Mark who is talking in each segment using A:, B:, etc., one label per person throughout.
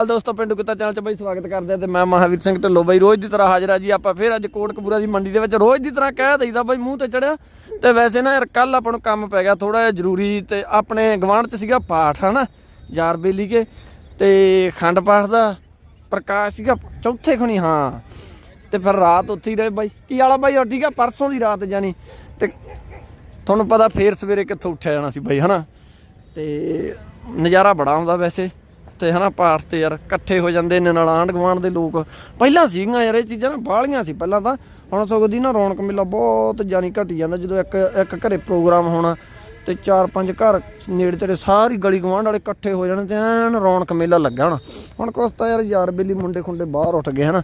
A: ਹਾਲ ਦੋਸਤੋ, ਪਿੰਡ ਕਿੱਤਾ ਚੈਨਲ 'ਚ ਬਾਈ ਸਵਾਗਤ ਕਰਦੇ ਆ ਤੇ ਮੈਂ ਮਹਾਵੀਰ ਸਿੰਘ ਢਿੱਲੋਂ ਬਾਈ। ਰੋਜ਼ ਦੀ ਤਰ੍ਹਾਂ ਹਾਜ਼ਰ ਆ ਜੀ ਆਪਾਂ, ਫੇਰ ਅੱਜ ਕੋਟਕਪੂਰਾ ਦੀ ਮੰਡੀ ਦੇ ਵਿੱਚ ਰੋਜ਼ ਦੀ ਤਰ੍ਹਾਂ ਕਹਿ ਦਈਦਾ ਬਾਈ, ਮੂੰਹ ਤੇ ਚੜਿਆ। ਤੇ ਵੈਸੇ ਨਾ ਯਾਰ ਕੱਲ ਆਪਾਂ ਨੂੰ ਕੰਮ ਪੈ ਗਿਆ ਥੋੜਾ ਜਿਹਾ ਜ਼ਰੂਰੀ ਤੇ ਆਪਣੇ ਗਵਾਂਢ 'ਚ ਸੀਗਾ ਪਾਠ, ਹਨਾ? ਯਾਰ ਬੇਲੀ ਕੇ। ਤੇ ਖੰਡ ਪਾਠ ਦਾ ਪ੍ਰਕਾਸ਼ ਸੀਗਾ ਚੌਥੇ ਖਣੀ, ਹਾਂ। ਤੇ ਫਿਰ ਰਾਤ ਉੱਥੇ ਹੀ ਰਹੇ ਬਾਈ। ਕੀ ਵਾਲਾ ਬਾਈ? ਉਹ ਠੀਕ ਆ? ਪਰਸੋਂ ਦੀ ਰਾਤ ਜਾਨੀ ਤੇ ਤੁਹਾਨੂੰ ਪਤਾ ਫੇਰ ਸਵੇਰੇ ਕਿੱਥੋਂ ਉੱਠਿਆ ਜਾਣਾ ਸੀ ਬਾਈ, ਹਨਾ? ਤੇ ਨਜ਼ਾਰਾ ਬੜਾ ਆਉਂਦਾ ਵੈਸੇ। ਤੇ ਹਨਾ ਪਾਠ ਤੇ ਯਾਰ, ਇਕੱਠੇ ਹੋ ਜਾਂਦੇ ਨੇ ਨਾਲ, ਆਂਢ ਗੁਆਂਢ ਦੇ ਲੋਕ। ਪਹਿਲਾਂ ਸੀਗੀਆਂ ਯਾਰ, ਇਹ ਚੀਜ਼ਾਂ ਨਾ ਬਾਹਲੀਆਂ ਸੀ ਪਹਿਲਾਂ ਤਾਂ। ਹੁਣ ਸਗੋਂ ਦੀ ਨਾ ਰੌਣਕ ਮੇਲਾ ਬਹੁਤ ਜਾਨੀ ਘਟੀ ਜਾਂਦਾ, ਜਦੋਂ ਇੱਕ ਇੱਕ ਘਰੇ ਪ੍ਰੋਗਰਾਮ ਹੋਣਾ ਤੇ ਚਾਰ ਪੰਜ ਘਰ ਨੇੜੇ ਤੇੜੇ ਸਾਰੀ ਗਲੀ ਗਵਾਂਢ ਵਾਲੇ ਇਕੱਠੇ ਹੋ ਜਾਣੇ ਤੇ ਐਨ ਰੌਣਕ ਮੇਲਾ ਲੱਗਾ ਹੋਣਾ। ਹੁਣ ਕੁਛ ਤਾਂ ਯਾਰ ਯਾਰ ਬੇਲੀ ਮੁੰਡੇ ਖੁੰਡੇ ਬਾਹਰ ਉੱਠ ਗਏ, ਹਨਾ।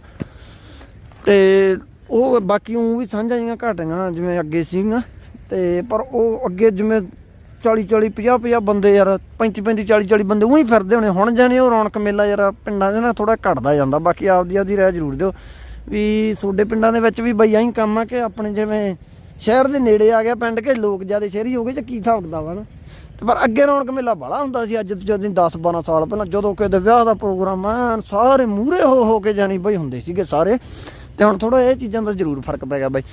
A: ਤੇ ਉਹ ਬਾਕੀ ਉਹ ਵੀ ਸਾਂਝਾਂ ਜੀਆਂ ਘਟੀਆਂ, ਜਿਵੇਂ ਅੱਗੇ ਸੀਗੀਆਂ। ਤੇ ਪਰ ਉਹ ਅੱਗੇ ਜਿਵੇਂ 40 40 50 50 ਬੰਦੇ ਯਾਰ 35 35 40 40 ਬੰਦੇ ਉਹੀ ਫਿਰਦੇ ਹੋਣੇ। ਹੁਣ ਜਾਣੇ ਉਹ ਰੌਣਕ ਮੇਲਾ ਯਾਰ, ਪਿੰਡਾਂ 'ਚ ਨਾ ਥੋੜਾ ਘਟਦਾ ਜਾਂਦਾ। ਬਾਕੀ ਆਪਦੀ ਆਪਦੀ ਰਹਿ ਜ਼ਰੂਰ ਦਿਓ। ਵੀ ਤੁਹਾਡੇ ਪਿੰਡਾਂ ਦੇ ਵਿੱਚ ਵੀ ਬਈ ਆਹੀ ਕੰਮ ਆ ਕਿ ਆਪਣੇ ਜਿਵੇਂ ਸ਼ਹਿਰ ਦੇ ਨੇੜੇ ਆ ਗਿਆ ਪਿੰਡ ਕੇ ਲੋਕ ਜ਼ਿਆਦਾ ਸ਼ਹਿਰੀ ਹੋ ਗਏ ਤੇ ਕੀ ਹਿਸਾਬ ਕਿਤਾਬ ਆ ਨਾ? ਤੇ ਪਰ ਅੱਗੇ ਰੌਣਕ ਮੇਲਾ ਬੜਾ ਹੁੰਦਾ ਸੀ, ਅੱਜ ਤੋਂ ਜਦੋਂ 10 12 ਸਾਲ ਪਹਿਲਾਂ, ਜਦੋਂ ਕਿਤੇ ਵਿਆਹ ਦਾ ਪ੍ਰੋਗਰਾਮ ਆ, ਸਾਰੇ ਮੂਰੇ ਹੋ ਹੋ ਕੇ ਜਾਣੀ ਬਈ ਹੁੰਦੇ ਸੀਗੇ ਸਾਰੇ। ਤੇ ਹੁਣ ਥੋੜਾ ਇਹ ਚੀਜ਼ਾਂ ਦਾ ਜ਼ਰੂਰ ਫ਼ਰਕ ਪੈ ਗਿਆ ਬਾਈ।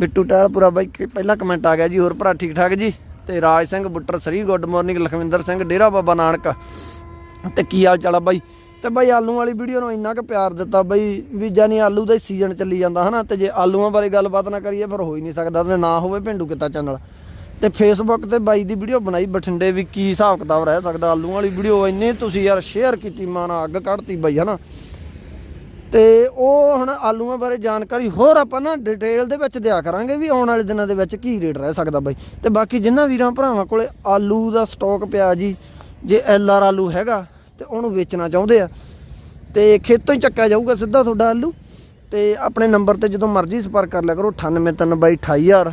A: ਬਿੱਟੂ ਟਾਲਪੁਰਾ ਬਾਈ, ਕਿ ਪਹਿਲਾ ਕਮੈਂਟ ਆ ਗਿਆ ਜੀ, ਹੋਰ ਭਰਾ ਠੀਕ ਠਾਕ ਜੀ? ਤੇ Raj Singh Buttar, Surrey good morning, Lakhwinder Singh, Dera Baba Nanak. ਤੇ ਕੀ ਹਾਲ ਚਾਲ ਆ ਬਾਈ? ਤੇ ਬਾਈ ਆਲੂ ਵਾਲੀ ਵੀਡੀਓ ਨੂੰ ਇੰਨਾ ਕੁ ਪਿਆਰ ਦਿੱਤਾ ਬਾਈ ਵੀ ਜਾਨੀ ਆਲੂ ਦਾ ਸੀਜ਼ਨ ਚੱਲੀ ਜਾਂਦਾ, ਹਨਾ? ਤੇ ਜੇ ਆਲੂਆਂ ਬਾਰੇ ਗੱਲਬਾਤ ਨਾ ਕਰੀਏ ਫਿਰ ਹੋ ਹੀ ਨਹੀਂ ਸਕਦਾ ਤੇ ਨਾ ਹੋਵੇ ਪਿੰਡੂ ਕਿੱਤਾ ਚੈਨਲ। ਤੇ ਫੇਸਬੁੱਕ ਤੇ ਬਾਈ ਦੀ ਵੀਡੀਓ ਬਣਾਈ, ਬਠਿੰਡੇ ਵੀ ਕੀ ਹਿਸਾਬ ਕਿਤਾਬ ਰਹਿ ਸਕਦਾ? ਆਲੂ ਵਾਲੀ ਵੀਡੀਓ ਇੰਨੇ ਤੁਸੀਂ ਯਾਰ ਸ਼ੇਅਰ ਕੀਤੀ, ਮਾਨਾ ਅੱਗ ਕੱਢਤੀ ਬਾਈ, ਹਨਾ? ਤੇ ਉਹ ਹੁਣ ਆਲੂਆਂ ਬਾਰੇ ਜਾਣਕਾਰੀ ਹੋਰ ਆਪਾਂ ਨਾ ਡਿਟੇਲ ਦੇ ਵਿੱਚ ਦਿਆ ਕਰਾਂਗੇ ਵੀ ਆਉਣ ਵਾਲੇ ਦਿਨਾਂ ਦੇ ਵਿੱਚ ਕੀ ਰੇਟ ਰਹਿ ਸਕਦਾ ਬਾਈ। ਤੇ ਬਾਕੀ ਜਿੰਨਾ ਵੀਰਾਂ ਭਰਾਵਾਂ ਕੋਲੇ ਆਲੂ ਦਾ ਸਟਾਕ ਪਿਆ ਜੀ, ਜੇ ਐਲ ਆਰ ਆਲੂ ਹੈਗਾ, ਤੇ ਉਹਨੂੰ ਵੇਚਣਾ ਚਾਹੁੰਦੇ ਆ। ਤੇ ਖੇਤੋਂ ਹੀ ਚੱਕਿਆ ਜਾਊਗਾ ਸਿੱਧਾ ਤੁਹਾਡਾ ਆਲੂ। ਤੇ ਆਪਣੇ ਨੰਬਰ ਤੇ ਜਦੋਂ ਮਰਜ਼ੀ ਸੰਪਰਕ ਕਰ ਲਿਆ ਕਰੋ 98322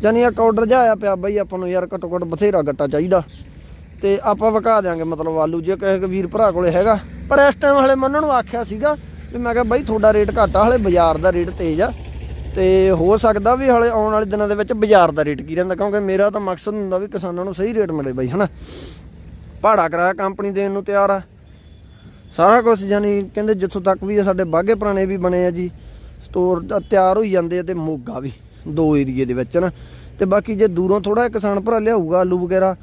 A: ਜਾਨੀ ਇੱਕ ਆਰਡਰ ਜਾ ਪਿਆ ਬਾਈ, ਆਪਾਂ ਨੂੰ ਯਾਰ ਘੱਟੋ ਘੱਟ ਬਥੇਰਾ ਗੱਟਾ ਚਾਹੀਦਾ। ਤੇ ਆਪਾਂ ਵਿਕਾ ਦਿਆਂਗੇ ਮਤਲਬ ਆਲੂ, ਜੇ ਕਿਸੇ ਵੀਰ ਭਰਾ ਕੋਲੇ ਹੈਗਾ। ਪਰ ਇਸ ਟਾਈਮ ਹਲੇ ਮੰਨਣ ਨੂੰ ਆਖਿਆ ਸੀਗਾ ਵੀ ਮੈਂ ਕਿਹਾ ਬਾਈ ਤੁਹਾਡਾ ਰੇਟ ਘੱਟ ਆ, ਹਲੇ ਬਾਜ਼ਾਰ ਦਾ ਰੇਟ ਤੇਜ਼ ਆ। ਤੇ ਹੋ ਸਕਦਾ ਵੀ ਹਲੇ ਆਉਣ ਵਾਲੇ ਦਿਨਾਂ ਦੇ ਵਿੱਚ ਬਾਜ਼ਾਰ ਦਾ ਰੇਟ ਕੀ ਰਹਿੰਦਾ, ਕਿਉਂਕਿ ਮੇਰਾ ਤਾਂ ਮਕਸਦ ਹੁੰਦਾ ਵੀ ਕਿਸਾਨਾਂ ਨੂੰ ਸਹੀ ਰੇਟ ਮਿਲੇ ਬਾਈ, ਹਨਾ। ਭਾੜਾ ਕਰਾਇਆ ਕੰਪਨੀ ਦੇਣ ਨੂੰ ਤਿਆਰ ਆ। ਸਾਰਾ ਕੁਝ ਜਾਨੀ ਕਹਿੰਦੇ ਜਿੱਥੋਂ ਤੱਕ ਵੀ ਆ, ਸਾਡੇ ਬਾਗੇ ਪੁਰਾਣੇ ਵੀ ਬਣੇ ਆ ਜੀ। ਸਟੋਰ ਤਿਆਰ ਹੋਈ ਜਾਂਦੇ ਆ ਤੇ ਮੋਗਾ ਵੀ, ਦੋ ਏਰੀਏ ਦੇ ਵਿੱਚ ਨਾ ਤੇ ਬਾਕੀ ਜੇ ਦੂਰੋਂ ਥੋੜਾ ਕਿਸਾਨ ਭਰਾ ਲਿਆਊਗਾ ਆਲੂ ਵਗੈਰਾ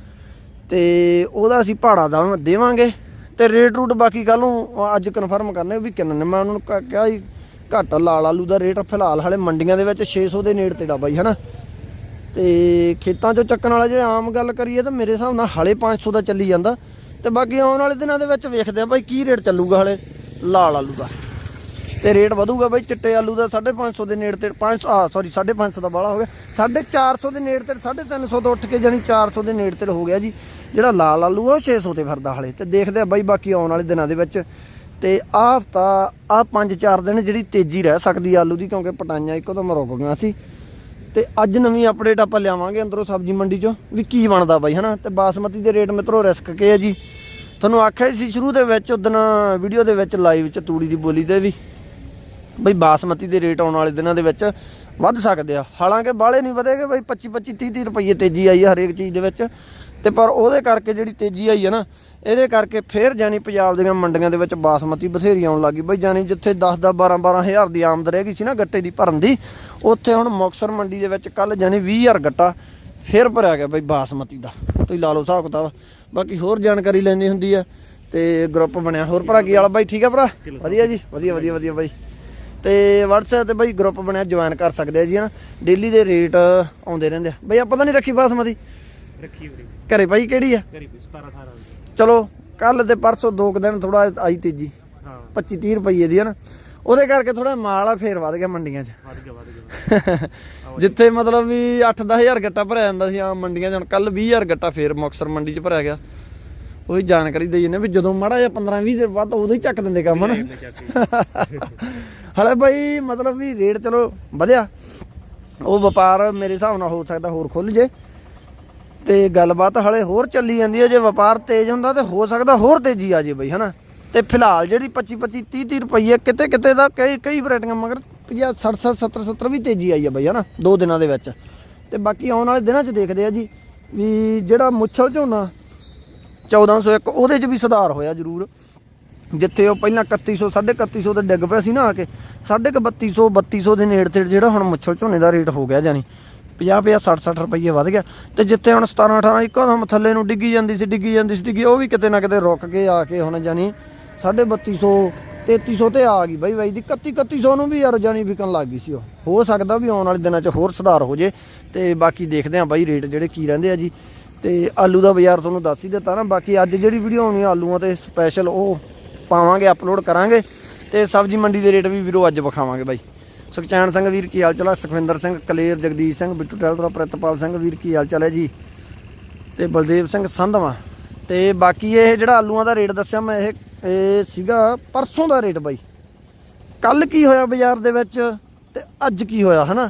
A: ਤੇ ਉਹਦਾ ਅਸੀਂ ਭਾੜਾ ਦਾ ਦੇਵਾਂਗੇ ਤੇ ਰੇਟ ਰੂਟ ਬਾਕੀ ਕੱਲ ਨੂੰ ਅੱਜ ਕਨਫਰਮ ਕਰਨੇ ਵੀ ਕਿੰਨੇ ਨੇ। ਮੈਂ ਉਹਨਾਂ ਨੂੰ ਕ- ਕਿਹਾ ਜੀ ਘੱਟ ਲਾਲ ਆਲੂ ਦਾ ਰੇਟ ਫਿਲਹਾਲ ਹਲੇ ਮੰਡੀਆਂ ਦੇ ਵਿੱਚ 600 ਦੇ ਨੇੜੇ ਤੇੜਾ ਬਾਈ, ਹਨਾ? ਤੇ ਖੇਤਾਂ 'ਚੋਂ ਚੱਕਣ ਵਾਲਾ ਜੇ ਆਮ ਗੱਲ ਕਰੀਏ ਤਾਂ ਮੇਰੇ ਹਿਸਾਬ ਨਾਲ ਹਲੇ 500 ਦਾ ਚੱਲੀ ਜਾਂਦਾ। ਤੇ ਬਾਕੀ ਆਉਣ ਵਾਲੇ ਦਿਨਾਂ ਦੇ ਵਿੱਚ ਵੇਖਦੇ ਆ ਬਾਈ ਕੀ ਰੇਟ ਚੱਲੂਗਾ ਹਲੇ ਲਾਲ ਆਲੂ ਦਾ। ਤੇ ਰੇਟ ਵਧੂਗਾ ਬਾਈ, ਚਿੱਟੇ ਆਲੂ ਦਾ 550 ਦੇ ਨੇੜੇ ਤੇ 500 ਆ ਸੌਰੀ 550 ਦਾ ਬਾਲਾ ਹੋ ਗਿਆ। 450 ਦੇ ਨੇੜੇ ਤੇ 350 ਤੋਂ ਉੱਠ ਕੇ ਜਾਨੀ 400 ਦੇ ਨੇੜ ਤੇ ਹੋ ਗਿਆ ਜੀ। ਜਿਹੜਾ ਲਾਲ ਆਲੂ ਆ, ਉਹ 600 ਤੇ ਫਿਰਦਾ ਹਲੇ। ਤੇ ਦੇਖਦੇ ਆ ਬਾਈ ਬਾਕੀ ਆਉਣ ਵਾਲੇ ਦਿਨਾਂ ਦੇ ਵਿੱਚ। ਤੇ ਆਹ ਹਫਤਾ ਆ 5-4 ਦਿਨ ਜਿਹੜੀ ਤੇਜ਼ੀ ਰਹਿ ਸਕਦੀ ਆਲੂ ਦੀ, ਕਿਉਂਕਿ ਪਟਾਈਆਂ ਇੱਕਦਮ ਰੁਕ ਗਈਆਂ ਸੀ। ਤੇ ਅੱਜ ਨਵੀਂ ਅਪਡੇਟ ਆਪਾਂ ਲਿਆਵਾਂਗੇ ਅੰਦਰੋਂ ਸਬਜ਼ੀ ਮੰਡੀ ਚੋਂ, ਵੀ ਕੀ ਬਣਦਾ ਬਾਈ, ਹਨਾ? ਤੇ ਬਾਸਮਤੀ ਦੇ ਰੇਟ ਮਿੱਤਰੋ ਰਿਸਕ ਕੇ ਆ ਜੀ। ਤੁਹਾਨੂੰ ਆਖਿਆ ਸੀ ਸ਼ੁਰੂ ਦੇ ਵਿੱਚ ਉਦੋਂ ਵੀਡੀਓ ਦੇ ਵਿੱਚ ਲਾਈਵ ਚ ਤੂੜੀ ਦੀ ਬੋਲੀ ਤੇ ਵੀ। ਬਈ ਬਾਸਮਤੀ ਦੇ ਰੇਟ ਆਉਣ ਵਾਲੇ ਦਿਨਾਂ ਦੇ ਵਿੱਚ ਵੱਧ ਸਕਦੇ ਆ। ਹਾਲਾਂਕਿ ਬਾਹਲੇ ਨਹੀਂ ਵਧੇਗੇ ਬਈ 25 25 30 30 ਰੁਪਏ ਤੇਜ਼ੀ ਆਈ ਆ ਹਰੇਕ ਚੀਜ਼ ਦੇ ਵਿੱਚ। ਤੇ ਪਰ ਉਹਦੇ ਕਰਕੇ ਜਿਹੜੀ ਤੇਜ਼ੀ ਆਈ ਹੈ ਨਾ, ਇਹਦੇ ਕਰਕੇ ਫੇਰ ਜਾਨੀ ਪੰਜਾਬ ਦੀਆਂ ਮੰਡੀਆਂ ਦੇ ਵਿੱਚ ਬਾਸਮਤੀ ਬਥੇਰੀ ਆਉਣ ਲੱਗੀ ਬਈ ਜਾਨੀ ਜਿੱਥੇ 10 10 12 12 ਹਜ਼ਾਰ ਦੀ ਆਮਦ ਰਹਿ ਗਈ ਸੀ ਨਾ ਗੱਟੇ ਦੀ ਭਰਨ ਦੀ, ਉੱਥੇ ਹੁਣ ਮੁਕਸਰ ਮੰਡੀ ਦੇ ਵਿੱਚ ਕੱਲ ਜਾਨੀ 20000 ਗੱਟਾ ਫੇਰ ਭਰਿਆ ਗਿਆ ਬਈ ਬਾਸਮਤੀ ਦਾ। ਤੁਸੀਂ ਲਾ ਲਓ ਹਿਸਾਬ ਕਿਤਾਬ। ਬਾਕੀ ਹੋਰ ਜਾਣਕਾਰੀ ਲੈਣੀ ਹੁੰਦੀ ਆ ਤੇ ਗਰੁੱਪ ਬਣਿਆ। ਹੋਰ ਭਰਾ ਕੀ ਵਾਲਾ ਬਾਈ ਠੀਕ ਆ ਭਰਾ? ਵਧੀਆ ਜੀ। ਵਧੀਆ ਵਧੀਆ ਵਧੀਆ ਬਾਈ। ਤੇ WhatsApp ਤੇ ਬਾਈ ਗਰੁੱਪ ਬਣਿਆ ਜੁਆਇਨ ਕਰ ਸਕਦੇ ਆ ਜੀ ਹਨਾ? ਡੇਲੀ ਦੇ ਰੇਟ ਆਉਂਦੇ ਰਹਿੰਦੇ ਆ। ਬਈ ਆਪਾਂ ਤਾਂ ਨਹੀਂ ਰੱਖੀ ਬਾਸਮਤੀ।
B: ਰੱਖੀ ਉਰੇ
A: ਘਰੇ ਬਾਈ ਕਿਹੜੀ ਆ?
B: ਕਰੀ 17 18
A: ਚਲੋ ਕੱਲ ਤੇ ਪਰਸੋਂ ਦੋ ਕੁ ਦਿਨ ਥੋੜਾ ਆਈ ਤੇਜੀ।
B: ਹਾਂ।
A: 25 30 ਰੁਪਏ ਦੀ ਹਨਾ? ਉਹਦੇ ਕਰਕੇ ਥੋੜਾ ਮਾਲ ਆ ਫੇਰ ਵਧ ਗਿਆ ਮੰਡੀਆਂ 'ਚ।
B: ਵੱਧ ਗਿਆ ਵੱਧ ਗਿਆ।
A: ਜਿੱਥੇ ਮਤਲਬ ਵੀ 8-10000 ਗੱਟਾ ਭਰਿਆ ਜਾਂਦਾ ਸੀ ਆ ਮੰਡੀਆਂ 'ਚ ਹੁਣ ਕੱਲ 20000 ਗੱਟਾ ਫੇਰ ਮੁਕਸਰ ਮੰਡੀ 'ਚ ਭਰਿਆ ਗਿਆ। ਉਹੀ ਜਾਣਕਾਰੀ ਦੇਈ ਜਾਂਦੇ ਵੀ ਜਦੋਂ ਮਾੜਾ ਜਿਹਾ 15-20 ਦਿਨ ਬਾਅਦ ਉਦੋਂ ਹੀ ਚੱਕ ਦਿੰਦੇ ਕੰਮ ਹਨ? ਹਲੇ ਬਾਈ ਮਤਲਬ ਵੀ ਰੇਟ ਚਲੋ ਵਧਿਆ। ਉਹ ਵਪਾਰ ਮੇਰੇ ਹਿਸਾਬ ਨਾਲ ਹੋ ਸਕਦਾ ਹੋਰ ਖੁੱਲ ਜੇ। ਤੇ ਗੱਲਬਾਤ ਹਲੇ ਹੋਰ ਚੱਲੀ ਜਾਂਦੀ ਹੈ, ਜੇ ਵਪਾਰ ਤੇਜ਼ ਹੁੰਦਾ ਤੇ ਹੋ ਸਕਦਾ ਹੋਰ ਤੇਜ਼ੀ ਆ ਜੇ ਬਈ, ਹਨਾ? ਤੇ ਫਿਲਹਾਲ ਜਿਹੜੀ 25 25 30 30 ਰੁਪਏ ਕਿਤੇ ਕਿਤੇ ਦਾ ਕਈ ਕਈ ਵੈਰਾਈਟੀਆਂ ਮਗਰ 50 60 70 70 ਵੀ ਤੇਜ਼ੀ ਆਈ ਹੈ ਬਈ, ਹਨਾ? ਦੋ ਦਿਨਾਂ ਦੇ ਵਿੱਚ। ਤੇ ਬਾਕੀ ਆਉਣ ਵਾਲੇ ਦਿਨਾਂ 'ਚ ਦੇਖਦੇ ਆ ਜੀ ਵੀ ਜਿਹੜਾ ਮੁੱਛਲ ਝੋਨਾ 1401 ਉਹਦੇ 'ਚ ਵੀ ਸੁਧਾਰ ਹੋਇਆ ਜ਼ਰੂਰ। ਜਿੱਥੇ ਉਹ ਪਹਿਲਾਂ 3100 3150 ਤੇ ਡਿੱਗ ਪਿਆ ਸੀ ਨਾ ਆ ਕੇ 3250 3200 ਦੇ ਨੇੜੇ ਤੇ ਜਿਹੜਾ ਹੁਣ ਮੁੱਛਲ ਝੋਨੇ ਦਾ ਰੇਟ ਹੋ ਗਿਆ ਜਾਨੀ 50 50 60 60 ਰੁਪਏ ਵਧ ਗਿਆ। ਤੇ ਜਿੱਥੇ ਹੁਣ 17 18 ਇੱਕਦਮ ਥੱਲੇ ਨੂੰ ਡਿੱਗੀ ਜਾਂਦੀ ਸੀ, ਡਿੱਗੀ ਜਾਂਦੀ ਸੀ, ਡਿੱਗੀ, ਉਹ ਵੀ ਕਿਤੇ ਨਾ ਕਿਤੇ ਰੁਕ ਕੇ ਆ ਕੇ ਹੁਣ ਜਾਨੀ 3250 3300 ਤੇ ਆ ਗਈ ਬਾਈ ਬਾਈ ਦੀ 31 3100 ਨੂੰ ਵੀ ਯਾਰ ਜਾਨੀ ਵਿਕਣ ਲੱਗ ਗਈ ਸੀ ਉਹ। ਹੋ ਸਕਦਾ ਵੀ ਆਉਣ ਵਾਲੇ ਦਿਨਾਂ 'ਚ ਹੋਰ ਸੁਧਾਰ ਹੋ ਜੇ, ਤੇ ਬਾਕੀ ਦੇਖਦੇ ਆਂ ਬਾਈ ਰੇਟ ਜਿਹੜੇ ਕੀ ਰਹਿੰਦੇ ਆ ਜੀ। ਤੇ ਆਲੂ ਦਾ ਬਾਜ਼ਾਰ ਤੁਹਾਨੂੰ ਦੱਸ ਹੀ ਦਿੱਤਾ ਨਾ, ਬਾਕੀ ਅੱਜ ਜਿਹੜੀ ਵੀਡੀਓ ਆਉਣੀ ਆਲੂਆਂ ਤੇ ਸਪੈਸ਼ਲ ਉਹ ਪਾਵਾਂਗੇ ਅਪਲੋਡ ਕਰਾਂਗੇ ਤੇ ਸਬਜ਼ੀ ਮੰਡੀ ਦੇ ਰੇਟ ਵੀ ਵੀਰੋ ਅੱਜ ਵਿਖਾਵਾਂਗੇ ਬਾਈ। ਸੁਖਚੈਨ ਸਿੰਘ ਵੀਰ ਕੀ ਹਾਲ ਚਾਲ ਹੈ ਸੁਖਵਿੰਦਰ ਸਿੰਘ, ਕਲੇਰ, ਜਗਦੀਸ਼ ਸਿੰਘ, ਬਿੱਟੂ ਟੈਲਰ, ਪ੍ਰਿਤਪਾਲ ਸਿੰਘ ਵੀਰ ਕੀ ਹਾਲ ਚਾਲ ਹੈ ਜੀ? ਤੇ ਬਲਦੇਵ ਸਿੰਘ ਸੰਧਵਾ। ਤੇ ਬਾਕੀ ਇਹ ਜਿਹੜਾ ਆਲੂਆਂ ਦਾ ਰੇਟ ਦੱਸਿਆ ਮੈਂ, ਇਹ ਇਹ ਸੀਗਾ ਪਰਸੋਂ ਦਾ ਰੇਟ ਬਾਈ। ਕੱਲ ਕੀ ਹੋਇਆ ਬਾਜ਼ਾਰ ਦੇ ਵਿੱਚ ਤੇ ਅੱਜ ਕੀ ਹੋਇਆ, ਹਨਾ?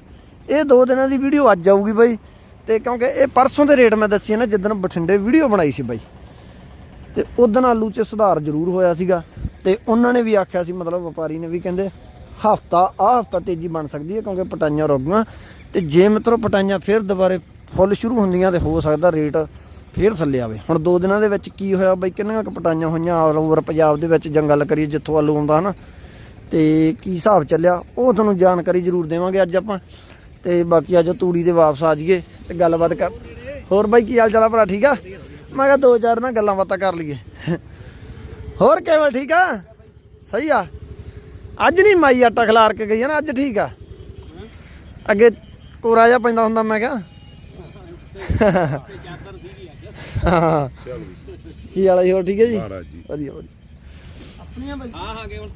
A: ਇਹ ਦੋ ਦਿਨਾਂ ਦੀ ਵੀਡੀਓ ਅੱਜ ਆਊਗੀ ਬਾਈ। ਤੇ ਕਿਉਂਕਿ ਇਹ ਪਰਸੋਂ ਦੇ ਰੇਟ ਮੈਂ ਦੱਸੀ ਨਾ ਜਿੱਦਣ ਬਠਿੰਡੇ ਵੀਡੀਓ ਬਣਾਈ ਸੀ ਬਾਈ। ਤੇ ਉਦੋਂ ਆਲੂ 'ਚ ਸੁਧਾਰ ਜ਼ਰੂਰ ਹੋਇਆ ਸੀਗਾ ਤੇ ਉਹਨਾਂ ਨੇ ਵੀ ਆਖਿਆ ਸੀ, ਮਤਲਬ ਵਪਾਰੀ ਨੇ ਵੀ ਕਹਿੰਦੇ, ਹਫਤਾ, ਆ ਹਫਤਾ ਤੇਜ਼ੀ ਬਣ ਸਕਦੀ ਹੈ ਕਿਉਂਕਿ ਪਟਾਈਆਂ ਰੁਕੀਆਂ। ਤੇ ਜੇ ਮਿੱਤਰੋ ਪਟਾਈਆਂ ਫਿਰ ਦੁਬਾਰੇ ਫੁੱਲ ਸ਼ੁਰੂ ਹੁੰਦੀਆਂ ਤੇ ਹੋ ਸਕਦਾ ਰੇਟ ਫਿਰ ਥੱਲੇ ਆਵੇ। ਹੁਣ ਦੋ ਦਿਨਾਂ ਦੇ ਵਿੱਚ ਕੀ ਹੋਇਆ ਬਈ, ਕਿੰਨੀਆਂ ਕੁ ਪਟਾਈਆਂ ਹੋਈਆਂ ਆਲ ਓਵਰ ਪੰਜਾਬ ਦੇ ਵਿੱਚ ਜੰਗਲ ਗੱਲ ਕਰੀਏ ਜਿੱਥੋਂ ਆਲੂ ਆਉਂਦਾ ਹਨਾ। ਤੇ ਕੀ ਹਿਸਾਬ ਚੱਲਿਆ, ਉਹ ਤੁਹਾਨੂੰ ਜਾਣਕਾਰੀ ਜ਼ਰੂਰ ਦੇਵਾਂਗੇ ਅੱਜ ਆਪਾਂ। ਤੇ ਬਾਕੀ ਅੱਜ ਤੂੜੀ ਦੇ ਵਾਪਸ ਆ ਜਾਈਏ ਤੇ ਗੱਲਬਾਤ ਕਰ ਹੋਰ ਬਾਈ ਕੀ ਹਾਲ ਚਾਲ ਆ ਭਰਾ, ਠੀਕ ਆ? ਮੈਂ ਕਿਹਾ ਦੋ ਚਾਰ ਨਾ ਗੱਲਾਂ ਬਾਤਾਂ ਕਰ ਲਈਏ। ਹੋਰ ਕੇਵਲ ਠੀਕ ਆ? ਸਹੀ ਆ? ਅੱਜ ਨਹੀਂ ਮਾਈ ਆਟਾ ਖਿਲਾਰ ਕੇ ਗਈ ਆ ਨਾ ਅੱਜ ਠੀਕ ਆ? ਅੱਗੇ ਕੋਰਾ ਜਿਹਾ ਪੈਂਦਾ ਹੁੰਦਾ ਮੈਂ ਕਿਹਾ। ਹਾਂ ਕੀ ਹਾਲ ਹੈ ਜੀ? ਹੋਰ ਠੀਕ ਹੈ ਜੀ?
C: ਜੀ।
A: ਵਧੀਆ ਵਧੀਆ। ਆਪਣੀਆਂ ਬਾਈ।
B: ਹਾਂ ਹਾਂ ਕੇਵਲ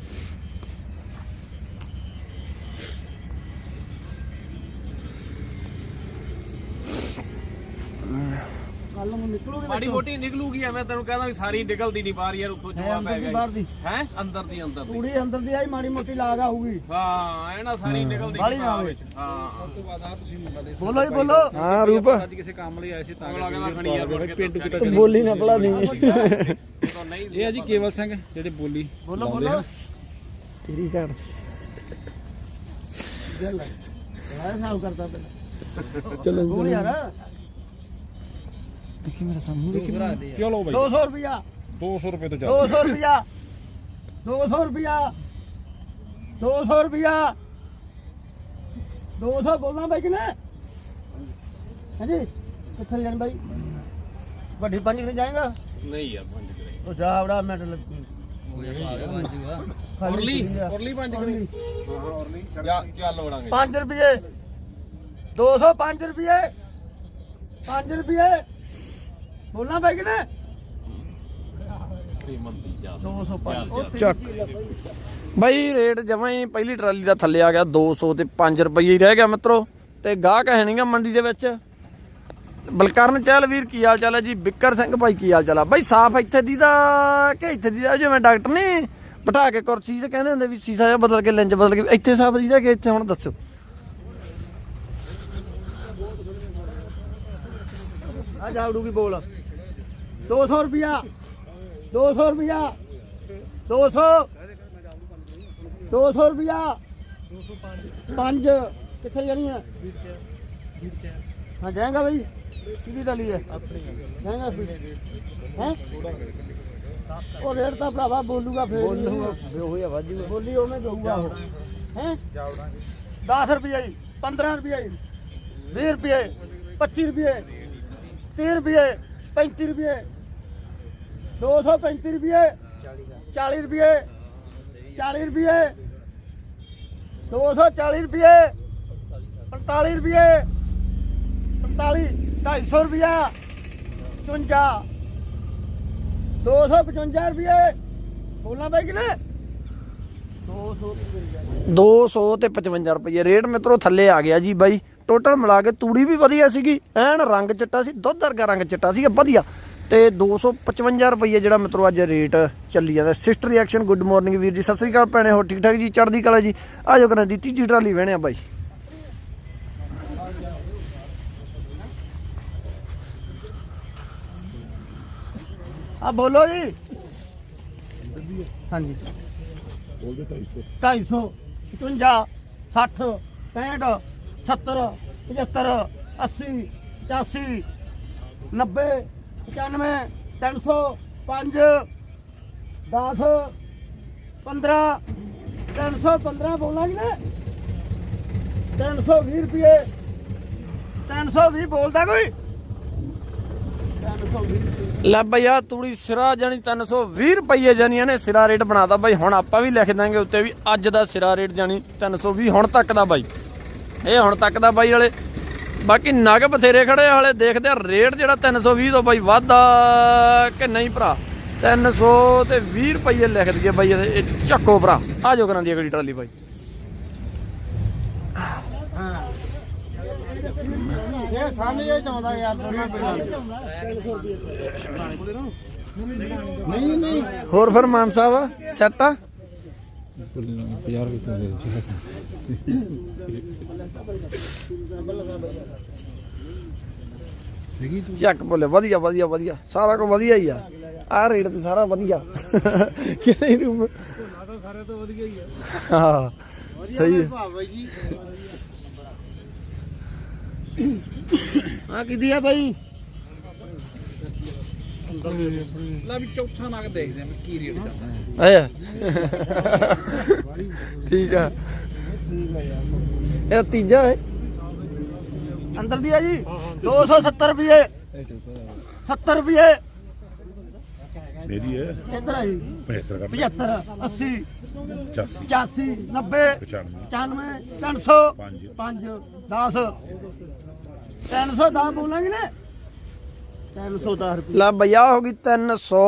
A: ਕੱਲ ਨੂੰ ਨਿਕਲੋਗੇ
B: ਮਾੜੀ ਮੋਟੀ ਨਿਕਲੂਗੀ ਐਵੇਂ ਤੈਨੂੰ ਕਹਿੰਦਾ ਵੀ ਸਾਰੀ ਨਿਕਲਦੀ ਨਹੀਂ ਬਾਹਰ ਯਾਰ ਉੱਥੋਂ ਜਵਾ ਪੈ ਗਿਆ
A: ਬਾਹਰ ਦੀ।
B: ਹੈ? ਅੰਦਰ ਦੀ ਅੰਦਰ ਦੀ।
A: ਤੂੜੀ ਅੰਦਰ ਦੀ ਆਈ ਮਾੜੀ ਮੋਟੀ ਲਾਗ ਆਊਗੀ।
B: ਹਾਂ ਐ ਨਾ ਸਾਰੀ ਨਿਕਲਦੀ ਬਾਹਰ। ਵਿੱਚ। ਹਾਂ ਉਸ ਤੋਂ ਬਾਅਦ ਆ ਤੁਸੀਂ ਮੁੰਡਾ ਦੇ
A: ਬੋਲੋ ਜੀ ਬੋਲੋ। ਹਾਂ ਰੂਪ।
B: ਅੱਜ ਕਿਸੇ ਕੰਮ ਲਈ ਆਏ ਸੀ ਤਾਂ ਪਿੰਡ ਕਿਤਾ
A: ਬੋਲੀ ਨਾ ਭਲਾ ਨਹੀਂ
D: ਇਹ ਆ ਜੀ ਕੇਵਲ ਸਿੰਘ ਜਿਹੜੇ ਬੋਲੀ
A: ਬੋਲੋ ਬੋਲੋ। ਤੇਰੀ ਘੜ ਚੱਲ ਬੜਾ ਸਾਫ਼ ਕਰਦਾ ਪਹਿਲਾਂ ਚਲੋ ਬੋਲ ਯਾਰ ਦੇਖੀ ਮੇਰਾ ਸਾਹਮਣੇ
D: ਚਲੋ ਬਾਈ।
A: 200 ਰੁਪਿਆ
D: 200 ਰੁਪਏ ਤੋਂ ਚੱਲ
A: 200 ਰੁਪਿਆ 200 ਰੁਪਿਆ 200 ਰੁਪਿਆ 200 ਬੋਲਣਾ ਬਾਈ ਕਿਨੇ? ਹਾਂਜੀ ਕਿੱਥੇ ਜਾਣ ਬਾਈ? ਵੱਡੀ ਪੰਜ ਕਿਨੇ ਜਾਏਗਾ?
B: ਨਹੀਂ ਯਾਰ ਪੰਜ ਕਰੇ
A: ਉਹ ਜਾ ਬੜਾ ਮਿੰਟ ਲੱਗ
B: ਉਰਲੀ ਉਰਲੀ ਪੰਜ ਕਰੇ ਹਾਂ ਉਰਲੀ। ਜਾ ਚੱਲ ਵੜਾਂਗੇ।
A: 5 ਰੁਪਏ 205 ਰੁਪਏ 5 ਰੁਪਏ ਬੋਲਣਾ ਬਾਈ ਕਿਨੇ
B: ਮੰਦੀ ਜਾ
A: 205 ਚੱਕ। ਬਾਈ ਰੇਟ ਜਮਾਂ ਹੀ ਪਹਿਲੀ ਟਰਾਲੀ ਦਾ ਥੱਲੇ ਆ ਗਿਆ 200 ਤੇ 5 ਰੁਪਏ ਹੀ ਰਹਿ ਗਿਆ ਮਿੱਤਰੋ। ਤੇ ਗਾਹਕ ਹੈ ਨਹੀਂਗਾ ਮੰਡੀ ਦੇ ਵਿੱਚ। ਬਲਕਰਨ ਚਹਿਲ ਵੀਰ ਕੀ ਹਾਲ ਚਾਲ ਹੈ ਜੀ? ਬਿੱਕਰ ਸਿੰਘ ਭਾਈ ਕੀ ਹਾਲ ਚਾਲ ਆ? ਬਾਈ ਸਾਫ਼ ਇੱਥੇ ਦੀ ਦਾ ਕਿ ਇੱਥੇ ਦੀ ਦਾ ਜਿਵੇਂ ਡਾਕਟਰ ਨੇ ਬਿਠਾ ਕੇ ਕੁਰਸੀ ਤੇ ਕਹਿੰਦੇ ਹੁੰਦੇ ਵੀ ਸੀਸਾ ਜਿਹਾ ਬਦਲ ਕੇ ਲੈਂਜ ਬਦਲ ਕੇ। ਇੱਥੇ ਸਾਫ਼ ਦੀ ਦਾ ਕਿ ਇੱਥੇ ਹੁਣ ਦੱਸੋ? ਆ ਜਾਵੜੂ ਕੀ ਬੋਲ। 200 ਰੁਪਿਆ 200 ਰੁਪਿਆ 200 200 ਰੁਪਿਆ 5 ਕਿੱਥੇ ਜਾਣੀ ਹੈ ਹਾਂ ਜਾਏਗਾ ਬਈ। ਕਿਹਦੀ ਡਾਲੀ ਹੈ ਜਾਏਗਾ ਹੈ? ਉਹ ਰੇਟ ਤਾਂ ਭਰਾਵਾ ਬੋਲੂਗਾ ਫੇਰ ਬੋਲੂਗਾ ਉਹ ਹੀ ਆਵਾਜ਼ੀ ਬੋਲੀ ਉਹਨੇ ਦਊਗਾ। ਹੈ? 10 ਰੁਪਏ 15 ਰੁਪਏ 20 ਰੁਪਏ 25 ਰੁਪਏ 30 ਰੁਪਏ 35 ਰੁਪਏ 235 ਰੁਪਏ। 40 ਰੁਪਏ। 40 ਰੁਪਏ। 240 ਰੁਪਏ। 45 ਰੁਪਏ। 45 250 ਰੁਪਏ 55 255 ਰੁਪਏ। ਬੋਲਣਾ ਬਾਈ ਕਿਨੇ 200 ਤੇ 55 ਰੁਪਏ। ਰੇਟ ਮਿੱਤਰੋ ਥੱਲੇ ਆ ਗਿਆ ਜੀ ਬਾਈ। ਟੋਟਲ ਮਿਲਾ ਕੇ ਤੂੜੀ ਵੀ ਵਧੀਆ ਸੀਗੀ। ਐਨ ਰੰਗ ਚਿੱਟਾ ਸੀ, ਦੁੱਧ ਵਰਗਾ ਰੰਗ ਚਿੱਟਾ ਸੀਗਾ, ਵਧੀਆ। ਤੇ 255 ਰੁਪਏ ਜਿਹੜਾ ਮਿੱਤਰੋ ਅੱਜ ਰੇਟ ਚੱਲੀ ਜਾਂਦਾ। ਸਿਸਟਰ ਰਿਐਕਸ਼ਨ ਗੁੱਡ ਮਾਰਨਿੰਗ ਵੀਰ ਜੀ, ਸਤਿ ਸ੍ਰੀ ਅਕਾਲ ਭੈਣੇ ਹੋ ਠੀਕ ਠਾਕ ਜੀ? ਚੜ੍ਹਦੀ ਕਲਾ ਜੀ। ਆਜੋ ਕਰਾਂ ਦੀ ਤੀਜੀ ਟਰਾਲੀ ਵਹਿਣਿਆ ਬਾਈ। ਆ ਬੋਲੋ ਜੀ। ਹਾਂਜੀ।
C: ਬੋਲਦੇ 250
A: 250 55 60 65 70 75 80 85 90 95 300 5 10
E: 15 315 ਬੋਲਾਂਗੇ ਨਾ 320 ਰੁਪਏ। 320 ਬੋਲਦਾ ਕੋਈ?
A: ਲੈ ਬਈ ਆ ਤੂੜੀ ਸਿਰਾ ਜਾਨੀ 320 ਰੁਪਏ ਜਾਨੀਆਂ ਨੇ, ਸਿਰਾ ਰੇਟ ਬਣਾਤਾ ਬਾਈ। ਹੁਣ ਆਪਾਂ ਵੀ ਲਿਖ ਦਾਂਗੇ ਉੱਤੇ ਵੀ ਅੱਜ ਦਾ ਸਿਰਾ ਰੇਟ ਜਾਨੀ 320 ਹੁਣ ਤੱਕ ਦਾ ਬਾਈ। ਇਹ ਹੁਣ ਤੱਕ ਦਾ ਬਾਈ ਵਾਲੇ। ਬਾਕੀ ਨਗ ਬਥੇਰੇ ਖੜੇ ਹਲੇ ਦੇਖਦੇ ਆ ਰੇਟ ਜਿਹੜਾ 320 ਤੋਂ ਬਾਈ ਵਾਧਾ ਕਿ ਨਹੀਂ ਭਰਾ? 300 ਤੇ 20 ਰੁਪਏ ਲਿਖ ਦਈਏ ਬਾਈ ਇਹ ਚੱਕੋ ਭਰਾ। ਆ ਜੋ ਕਰਾਂ ਦੀ ਅਗਲੀ ਟਰਾਲੀ ਬਾਈ।
E: ਇਹ ਸਾਨੇ ਇਹ ਚਾਹੁੰਦਾ ਯਾਰ ਦੋਨਾਂ ਪਿੰਡਾਂ ਨਹੀਂ ਨਹੀਂ
A: ਹੋਰ ਫਿਰ ਮਾਨ ਸਾਹਿਬ ਸੈੱਟ ਆ?
D: 50 ਰੁਪਏ ਦੇ
A: ਚੱਕ ਬੋਲੇ, ਵਧੀਆ ਵਧੀਆ ਵਧੀਆ। ਸਾਰਾ ਕੁਝ ਵਧੀਆ ਹੀ ਆ। ਆ ਰੇਟ ਤੇ ਸਾਰਾ ਵਧੀਆ। ਕਿ ਨਹੀਂ ਸਾਰੇ ਤੋਂ ਵਧੀਆ ਹੀ ਆ ਹਾਂ ਸਹੀ ਹੈ।
E: ਭਾਵੇਂ ਜੀ ਆ ਕਿਦੀ ਆ ਬਾਈ?
D: ਲੈ ਵੀ ਚੌਥਾ ਨਗ ਦੇਖਦੇ ਆ ਵੀ ਕੀ ਰੇਟ ਚੱਲਦਾ
A: ਆਇਆ। ਠੀਕ ਆ। ਇਹ ਤੀਜਾ ਹੈ।
E: ਅੰਦਰ ਦੀ ਆ ਜੀ। 270 ਰੁਪਏ। 70 ਰੁਪਏ।
C: ਮੇਰੀ ਹੈ।
E: ਇੱਧਰ ਆ ਜੀ?
C: 75 ਕਰ
E: 75 80
C: 85
E: 85 90
C: 95
E: 95 300
C: ਪੰਜ।
E: 5 10 310 ਬੋਲਾਂਗੇ ਨਾ। 310 ਰੁਪਏ।
A: ਲੈ ਬਈਆ, ਹੋ ਗਈ 300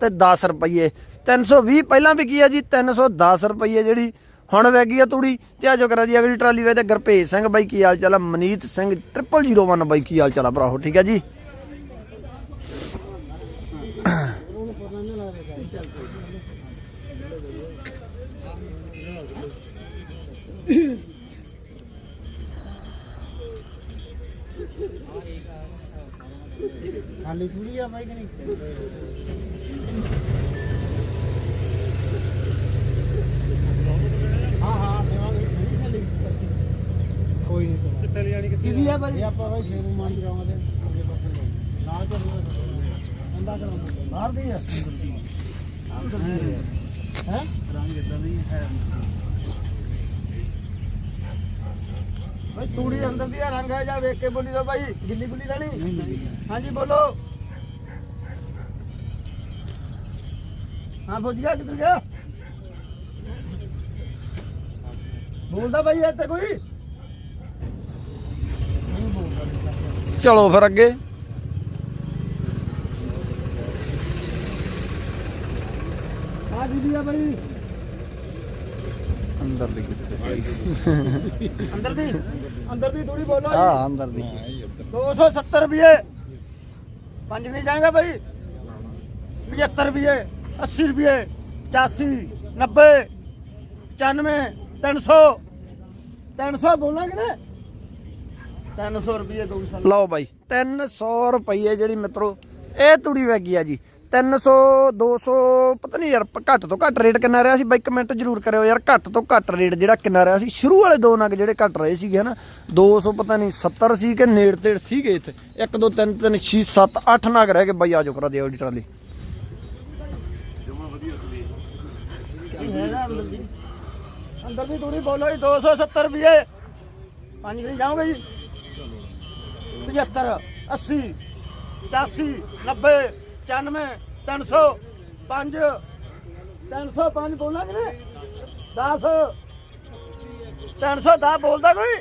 A: ਤੇ 10 ਰੁਪਏ 320 ਪਹਿਲਾਂ ਵੀ ਕੀ ਆ ਜੀ? 310 ਰੁਪਏ ਜਿਹੜੀ ਹੁਣ ਵੈਗੀ ਆ ਤੂੜੀ। ਤੇ ਆ ਜੋ ਕਰਾ ਜੀ, ਅਗਲੀ ਟਰਾਲੀ ਵੇ ਤੇ ਗੁਰਪ੍ਰੀਤ ਸਿੰਘ ਬਾਈ, ਕੀ ਹਾਲ ਚਾਲ ਆ? ਮਨੀਤ ਸਿੰਘ 0001 ਬਾਈ, ਕੀ ਹਾਲ ਚਾਲ ਆ ਭਰਾਓ ਠੀਕ ਆ ਜੀ?
E: ਖਾਲੀ ਥੋੜੀ ਆ ਬਾਈ ਕਿ ਨਹੀਂ? ਹਾਂ ਹਾਂ ਦੇਵਾਂਗੇ ਨਹੀਂ ਖਾਲੀ ਕੋਈ ਨਹੀਂ ਕਿੱਥੇ ਲਿਆਣੀ ਕਿੱਥੇ ਕਿਹਦੀ ਆ ਬਾਈ? ਆਪਾਂ ਬਾਈ ਫੇਰ ਮੰਨ ਜਾਵਾਂਗੇ ਨਾਲ ਚੱਲੂਗਾ ਅੰਦਾ ਕਰਾਂਗੇ ਬਾਹਰ ਦੀ ਆ। ਹੈ। ਰੰਗ ਇਦਾਂ ਨਹੀਂ ਹੈ। ਤੂੜੀ ਅੰਦਰ ਦੀ ਆ ਰੰਗ ਹੈ ਜਾਂ ਵੇਖ ਕੇ ਬੋਲੀ ਦੋ ਬਾਈ। ਗਿੱਲੀ ਗੁੱਲੀ ਦਾ ਨਹੀਂ? ਹਾਂਜੀ ਬੋਲੋ। ਹਾਂ ਫੌਜੀਆ ਕਿੱਧਰ ਗਿਆ? ਬੋਲਦਾ ਬਾਈ ਇੱਥੇ ਕੋਈ?
A: ਚਲੋ ਫਿਰ ਅੱਗੇ।
E: ਆ ਦੀਦੀ ਆ ਬਾਈ।
D: ਅੰਦਰ ਦੀ ਕਿੱਥੇ ਸੀ?
E: ਅੰਦਰ ਦੀ? ਅੰਦਰ ਦੀ ਥੋੜੀ ਬੋਲੋ।
A: ਹਾਂ ਅੰਦਰ ਦੀ।
E: 270 ਰੁਪਏ। ਪੰਜ ਨਹੀਂ ਜਾਏਗਾ ਭਾਈ 75 ਰੁਪਏ 80 ਰੁਪਏ 85 90 95 300 300 ਬੋਲਾਂਗੇ ਨਾ 300 ਰੁਪਏ ਦੋ
A: ਲਓ ਬਾਈ 300 ਰੁਪਏ ਜਿਹੜੀ ਮਿੱਤਰੋ ਇਹ ਤੂੜੀ ਵੈਗੀ ਆ ਜੀ। 300 200 ਪਤਾ ਨਹੀਂ ਯਾਰ ਘੱਟ ਤੋਂ ਘੱਟ ਰੇਟ ਕਿੰਨਾ ਰਿਹਾ ਸੀ? ਬਾਈ ਕਮੈਂਟ ਜਰੂਰ ਕਰਿਓ ਯਾਰ, ਘੱਟ ਤੋਂ ਘੱਟ ਰੇਟ ਜਿਹੜਾ ਕਿੰਨਾ ਰਿਹਾ ਸੀ? ਸ਼ੁਰੂ ਵਾਲੇ ਦੋ ਨਗ ਜਿਹੜੇ ਘੱਟ ਰਹੇ ਸੀਗੇ, ਹਨਾ? 200 ਪਤਾ ਨਹੀਂ 70 ਸੀ ਕਿ ਨੇੜ ਤੇੜ ਸੀਗੇ ਇੱਥੇ? 1 2 3 3 6 7 8 ਨਗ ਰਹਿ ਗਏ। ਬਾਈ ਆਜੋ ਕਰਾ ਦਿਓ ਟਰਾਲੀ
E: ਹੈਗਾ ਅੰਦਰ ਦੀ ਅੰਦਰ ਥੋੜੀ ਬੋਲੋ ਜੀ 270 ਰੁਪਏ। ਪੰਜ ਨਹੀਂ ਜਾਓਗੇ ਜੀ? 75 80 85 90 95 300 5 305 ਬੋਲਾਂਗੇ ਨੇ 10 310 ਬੋਲਦਾ ਕੋਈ?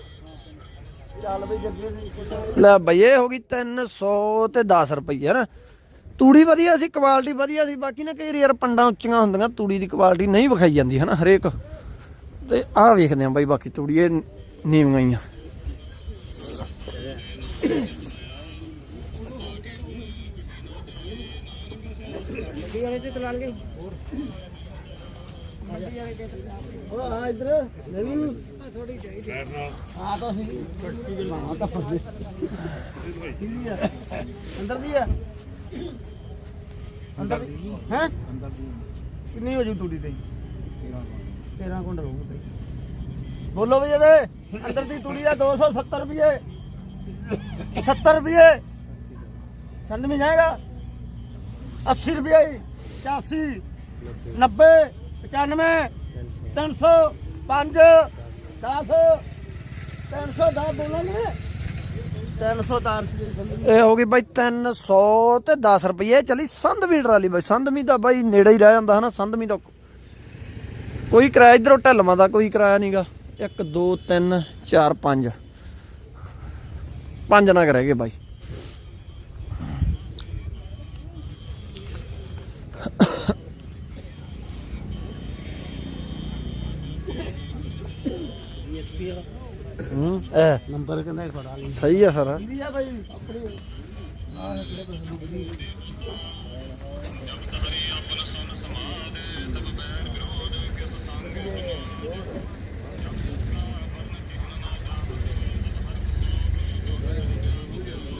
E: ਚੱਲ ਬਈ ਜੱਗੀ
A: ਲੈ ਬਈ, ਇਹ ਹੋ ਗਈ 300 ਤੇ 10 ਰੁਪਏ ਨਾ। ਤੂੜੀ ਵਧੀਆ ਸੀ, ਕੁਆਲਿਟੀ ਵਧੀਆ ਸੀ, ਬਾਕੀ ਨਾ ਕਈ ਯਾਰ ਪੰਡਾਂ ਉੱਚੀਆਂ ਹੁੰਦੀਆਂ, ਤੂੜੀ ਦੀ ਕੁਆਲਿਟੀ ਨਹੀਂ ਵਿਖਾਈ ਜਾਂਦੀ ਹੈ ਹਰੇਕ। ਤੇ ਆਹ ਵੇਖਦੇ ਆ ਬਾਈ, ਬਾਕੀ ਤੂੜੀ ਇਹ ਨੀਵੀਆਂ ਹੀ ਆ।
E: ਕਿਤੇ ਲਾਣਗੇ। ਹੋਰ ਹਾਂ ਇਧਰ, ਲੈ ਥੋੜੀ ਚਾਹੀਦੀ ਹਾਂ, ਤਾਂ ਅਸੀਂ ਕੱਟੀ ਦੇ ਲਾਵਾਂ, ਤਾਂ ਫਸਦੇ ਅੰਦਰ ਦੀ ਆ। ਅੰਦਰ ਦੀ। ਹੈ? ਅੰਦਰ ਦੀ ਕਿੰਨੀ ਹੋ ਜੂ ਤੂੜੀ ਤੇ 13 ਕੁੰਡ ਰਹੂ ਤੇ ਬੋਲੋ ਵੀ ਇਹਦੇ। ਅੰਦਰ ਦੀ ਤੂੜੀ ਦਾ 270 ਰੁਪਏ। 70 ਰੁਪਏ। ਸੰਦ ਮੇ ਜਾਏਗਾ। 80 ਰੁਪਏ 85 90 95 305 10 310 ਬੋਲਾਂਗੇ। 310
A: ਇਹ ਹੋ ਗਈ ਬਾਈ 300 ਤੇ 10 ਰੁਪਏ ਚਲੀ ਸੰਧਵੀ ਟਰਾਲੀ ਬਾਈ। ਸੰਧਵੀ ਦਾ ਬਾਈ ਨੇੜੇ ਹੀ ਰਹਿ ਜਾਂਦਾ ਹਨਾ ਸੰਧਵੀ ਦਾ ਕੋਈ ਕਿਰਾਇਆ ਇਧਰੋਂ ਢਲਵਾਂ ਦਾ ਕੋਈ ਕਿਰਾਇਆ ਨਹੀਂਗਾ 1 2 3 4 5 ਪੰਜ। ਨਾ ਕਰੇਗੇ ਬਾਈ। ਹੂੰ। ਇਹ
E: ਨੰਬਰ ਕਹਿੰਦਾ ਫੜਾ ਲਈ?
A: ਸਹੀ ਆ ਫਿਰ
E: ਕੀ ਆ ਬਾਈ ਆਪਣੀ।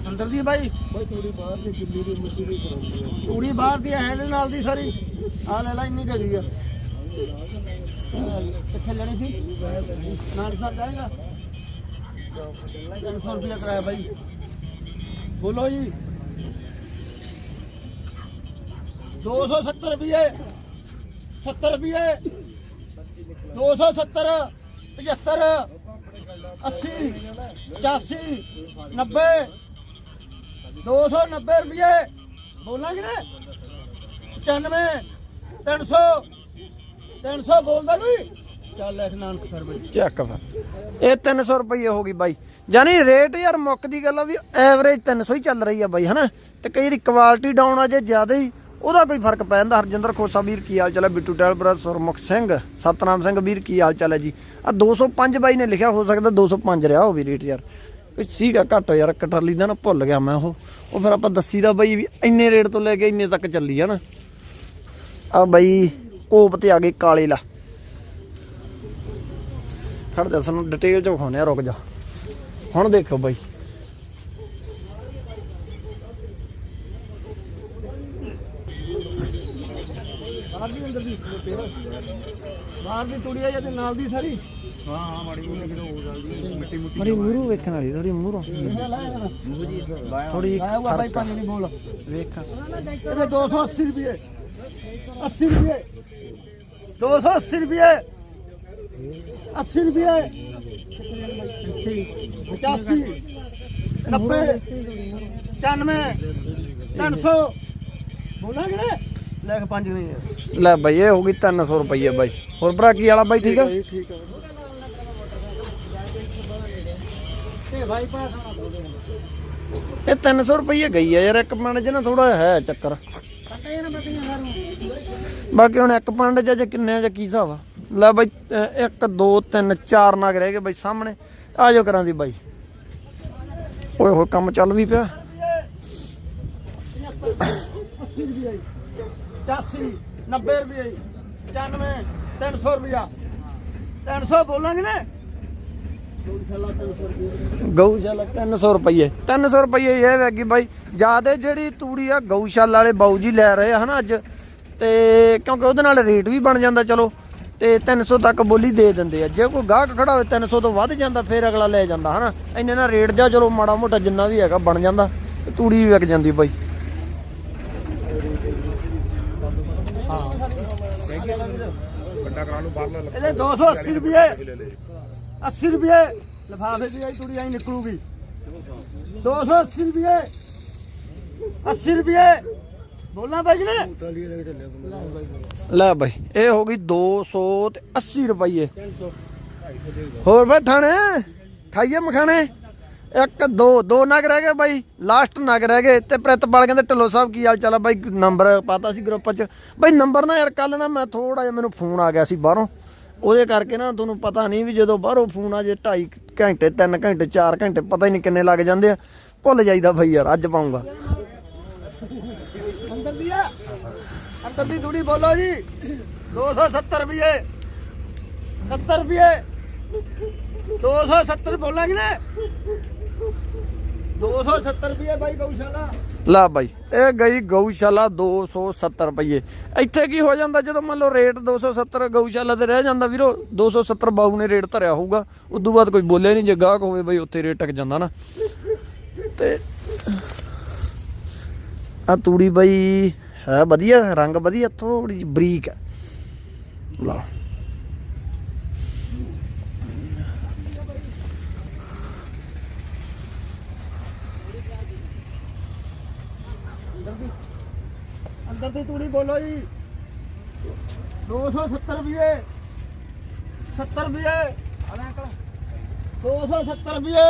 E: ਅੰਦਰ ਦੀ ਬਾਈ? ਬਾਈ ਥੋੜੀ ਬਾਹਰ ਦੀ ਕਿੱਲੀ ਦੀ ਦੀ ਕਰਾਉਂਦੀ ਤੂੜੀ ਬਾਹਰ ਦੀ ਹੈ ਇਹਦੇ ਨਾਲ ਦੀ ਸਾਰੀ। ਆ ਲੈ ਲੈ ਇੰਨੀ ਕਰੀ ਆ। ਕਿੱਥੇ ਲੈਣੀ ਸੀ? ਨਾਲ ਸਾਹਿਬ ਜਾਏਗਾ? 300 ਰੁਪਏ ਕਰਾਇਆ ਭਾਈ ਬੋਲੋ ਜੀ। 270 ਰੁਪਏ। 70 ਰੁਪਏ। 270 75 80 85 90 290 ਰੁਪਏ। ਬੋਲਾਂਗੇ ਨਾ 95 300 300 ਬੋਲਦਾ ਕੋਈ? ਚੱਲ ਲਿਖ ਨਾਨਕ ਸਰ ਬਈ।
A: ਚੱਕ ਫਿਰ। ਇਹ 300 ਰੁਪਏ ਹੋ ਗਈ ਬਾਈ। ਜਾਨੀ ਰੇਟ ਯਾਰ ਮੁੱਕ ਦੀ ਗੱਲ ਆ ਵੀ ਐਵਰੇਜ 300 ਹੀ ਚੱਲ ਰਹੀ ਆ ਬਾਈ, ਹਨਾ? ਤੇ ਕਈ ਵਾਰੀ ਕੁਆਲਿਟੀ ਡਾਊਨ ਆ ਜੇ ਜ਼ਿਆਦਾ ਹੀ, ਉਹਦਾ ਕੋਈ ਫ਼ਰਕ ਪੈ ਜਾਂਦਾ। ਹਰਜਿੰਦਰ ਖੋਸਾ ਵੀਰ ਕੀ ਹਾਲ ਚਾਲ ਹੈ ਬਿੱਟੂ ਟੈਲ ਬਰਾ ਸੁਰਮੁਖ ਸਿੰਘ, ਸਤਨਾਮ ਸਿੰਘ ਵੀਰ ਕੀ ਹਾਲ ਚਾਲ ਹੈ ਜੀ? ਆ 205 ਬਾਈ ਨੇ ਲਿਖਿਆ, ਹੋ ਸਕਦਾ 205 ਰਿਹਾ ਹੋਵੇ ਰੇਟ ਯਾਰ। ਕੋਈ ਸੀਗਾ ਘੱਟ ਯਾਰ ਕਟਰਲੀ ਦਾ ਨਾ ਭੁੱਲ ਗਿਆ ਮੈਂ ਉਹ। ਉਹ ਫਿਰ ਆਪਾਂ ਦੱਸੀ ਦਾ ਬਾਈ ਵੀ ਇੰਨੇ ਰੇਟ ਤੋਂ ਲੈ ਕੇ ਇੰਨੇ ਤੱਕ ਚੱਲੀ ਆ ਨਾ। ਆ ਬਾਈ, ਕੋਪ ਤੇ ਆ ਗਏ ਕਾਲੇ ਲਾ। ਖੜ ਜਾ ਸਾਨੂੰ ਡਿਟੇਲ ਚ ਵਿਖਾਉਂਦੇ ਆ ਰੁਕ ਜਾ। ਹੁਣ ਦੇਖੋ ਬਾਈ।
E: ਬਾਹਰ ਦੀ ਅੰਦਰ ਦੀ ਬਾਹਰ ਦੀ ਤੂੜੀ ਆ ਜਾਂਦੀ ਨਾਲ ਦੀ ਸਾਰੀ
A: ਮਰੀ ਮੂਰੂ ਵੇਖਣ ਵਾਲੀ ਥੋੜੀ ਮੂਰੋਂ ਥੋੜੀ
E: ਬਾਈ ਪਾਣੀ ਨਹੀਂ ਬੋਲ।
A: ਵੇਖ।
E: ਇਹਦੇ 280 ਰੁਪਏ। 80 ਰੁਪਏ। 280 ਰੁਪਏ। 80 ਰੁਪਏ 85 90 95 300 ਬੋਲਾਂਗੇ ਨਾ ਲੈ ਕੇ ਪੰਜ ਨਹੀਂ
A: ਲੈ ਬਾਈ, ਇਹ ਹੋ ਗਈ 300 ਰੁਪਏ ਬਾਈ। ਹੋਰ ਭਰਾ, ਕੀ ਵਾਲਾ ਬਾਈ, ਠੀਕ ਆ?
E: ਠੀਕ ਹੈ
A: ਇਹ 300 ਰੁਪਏ ਗਈ ਆ ਯਾਰ, ਇੱਕ ਪਿੰਡ 'ਚ ਨਾ ਥੋੜਾ ਹੈ ਚੱਕਰ। ਬਾਕੀ ਹੁਣ ਇੱਕ ਪਿੰਡ 'ਚ ਜੇ ਕਿੰਨੇ 'ਚ ਕੀ ਹਿਸਾਬ ਆ? ਲੈ ਬਾਈ 1 2 3 4 ਨਗ ਰਹਿ ਗਏ ਬਾਈ ਸਾਹਮਣੇ। ਆ ਜਾਓ ਕਰਾਂ ਦੀ ਬਾਈ। ਓਏ ਹੋਏ ਕੰਮ ਚੱਲ ਵੀ ਪਿਆ?
E: 80 ਰੁਪਏ 85 90 ਰੁਪਏ 95 300 ਰੁਪਿਆ 300 ਬੋਲਾਂਗੇ ਨਾ?
A: ਗਊਸ਼ਾਲਾ 300 ਰੁਪਏ 300 ਰੁਪਏ ਇਹ ਵੈਗੀ ਬਾਈ। ਜਿਆਦੇ ਜਿਹੜੀ ਤੂੜੀ ਆ ਗਊਸ਼ਾਲਾ ਵਾਲੇ ਬਾਊ ਜੀ ਲੈ ਰਹੇ ਹਨਾ ਅੱਜ। ਤੇ ਕਿਉਂਕਿ ਉਹਦੇ ਨਾਲ ਰੇਟ ਵੀ ਬਣ ਜਾਂਦਾ ਚਲੋ। ਤੇ 300 ਤੱਕ ਬੋਲੀ ਦੇ ਦਿੰਦੇ ਆ। ਜੇ ਕੋਈ ਗਾਹਕ ਖੜਾ ਹੋਵੇ 300 ਤੋਂ ਵੱਧ ਜਾਂਦਾ ਫੇਰ ਅਗਲਾ ਲੈ ਜਾਂਦਾ ਹਨਾ? ਇੰਨੇ ਨਾਲ ਰੇਟ ਜਾ ਚਲੋ ਮਾੜਾ ਮੋਟਾ ਜਿੰਨਾ ਵੀ ਹੈਗਾ ਬਣ ਜਾਂਦਾ ਤੇ ਤੂੜੀ ਵੀ ਵਿਕ ਜਾਂਦੀ ਬਾਈ।
E: ਇਹਦੇ 280 ਰੁਪਏ। 80 ਰੁਪਏ। ਲਫਾਫੇ ਦੀ ਆਈ ਤੂੜੀ ਆਈ ਨਿਕਲੂਗੀ। 280 ਰੁਪਏ। 80 ਰੁਪਏ। ਬੋਲਣਾ ਬਾਈ ਨੇ
A: ਲੈ ਬਾਈ, ਇਹ ਹੋ ਗਈ 200 ਤੇ 80 ਰੁਪਏ ਹੋਰ ਬਈ ਠਾਣੇ ਖਾਈਏ ਮਖਾਣੇ? ਇੱਕ, ਦੋ ਦੋ ਨਗ ਰਹਿ ਗਏ ਬਾਈ ਲਾਸਟ ਨਗ ਰਹਿ ਗਏ। ਤੇ ਪ੍ਰਿਤਪਾਲ ਕਹਿੰਦੇ ਢਿੱਲੋਂ ਸਾਹਿਬ, ਕੀ ਹਾਲ ਚਾਲ ਆ ਬਾਈ? ਨੰਬਰ ਪਾਤਾ ਸੀ ਗਰੁੱਪ 'ਚ। ਬਾਈ ਨੰਬਰ ਨਾ ਯਾਰ ਕੱਲ ਨਾ ਮੈਂ ਥੋੜਾ ਜਿਹਾ ਮੈਨੂੰ ਫੋਨ ਆ ਗਿਆ ਸੀ ਬਾਹਰੋਂ। ਉਹਦੇ ਕਰਕੇ ਨਾ ਤੁਹਾਨੂੰ ਪਤਾ ਨਹੀਂ ਵੀ ਜਦੋਂ ਬਾਹਰੋਂ ਫੋਨ ਆ ਜੇ 2.5 ਘੰਟੇ 3 ਘੰਟੇ 4 ਘੰਟੇ, ਪਤਾ ਹੀ ਨਹੀਂ ਕਿੰਨੇ ਲੱਗ ਜਾਂਦੇ ਆ। ਭੁੱਲ ਜਾਈਦਾ ਬਾਈ ਯਾਰ, ਅੱਜ ਪਾਉਂਗਾ
E: ਅੰਦਰ ਦੀ ਆ ਅੰਦਰ ਦੀ ਤੂੜੀ ਬੋਲੋ ਜੀ। 270 ਰੁਪਏ। 70 ਰੁਪਏ। 270 ਬੋਲਾਂਗੇ ਨਾ 270 ਰੁਪਏ ਬਾਈ ਗਊਸ਼ਾਲਾ।
A: ਲਾ ਬਾਈ, ਇਹ ਗਈ ਗਊਸ਼ਾਲਾ 270 ਰੁਪਏ ਇੱਥੇ ਕੀ ਹੋ ਜਾਂਦਾ ਜਦੋਂ ਮੰਨ ਲਓ ਰੇਟ 270 ਗਊਸ਼ਾਲਾ ਤੇ ਰਹਿ ਜਾਂਦਾ ਵੀਰੋ 270 ਬਾਊ ਨੇ ਰੇਟ ਧਰਿਆ ਹੋਊਗਾ। ਉਦੋਂ ਬਾਅਦ ਕੋਈ ਬੋਲਿਆ ਨਹੀਂ ਜੇ ਗਾਹਕ ਹੋਵੇ ਬਾਈ, ਉੱਥੇ ਰੇਟ ਟਕ ਜਾਂਦਾ ਨਾ। ਤੇ ਆ ਤੂੜੀ ਬਾਈ ਹੈ ਵਧੀਆ, ਰੰਗ ਵਧੀਆ ਥੋੜੀ ਜਿਹੀ ਬਰੀਕ ਹੈ। ਲਾ
E: ਅੰਦਰ ਦੀ ਤੂੜੀ ਬੋਲੋ ਜੀ। 270 ਰੁਪਏ। 70 ਰੁਪਏ। 270 ਰੁਪਏ।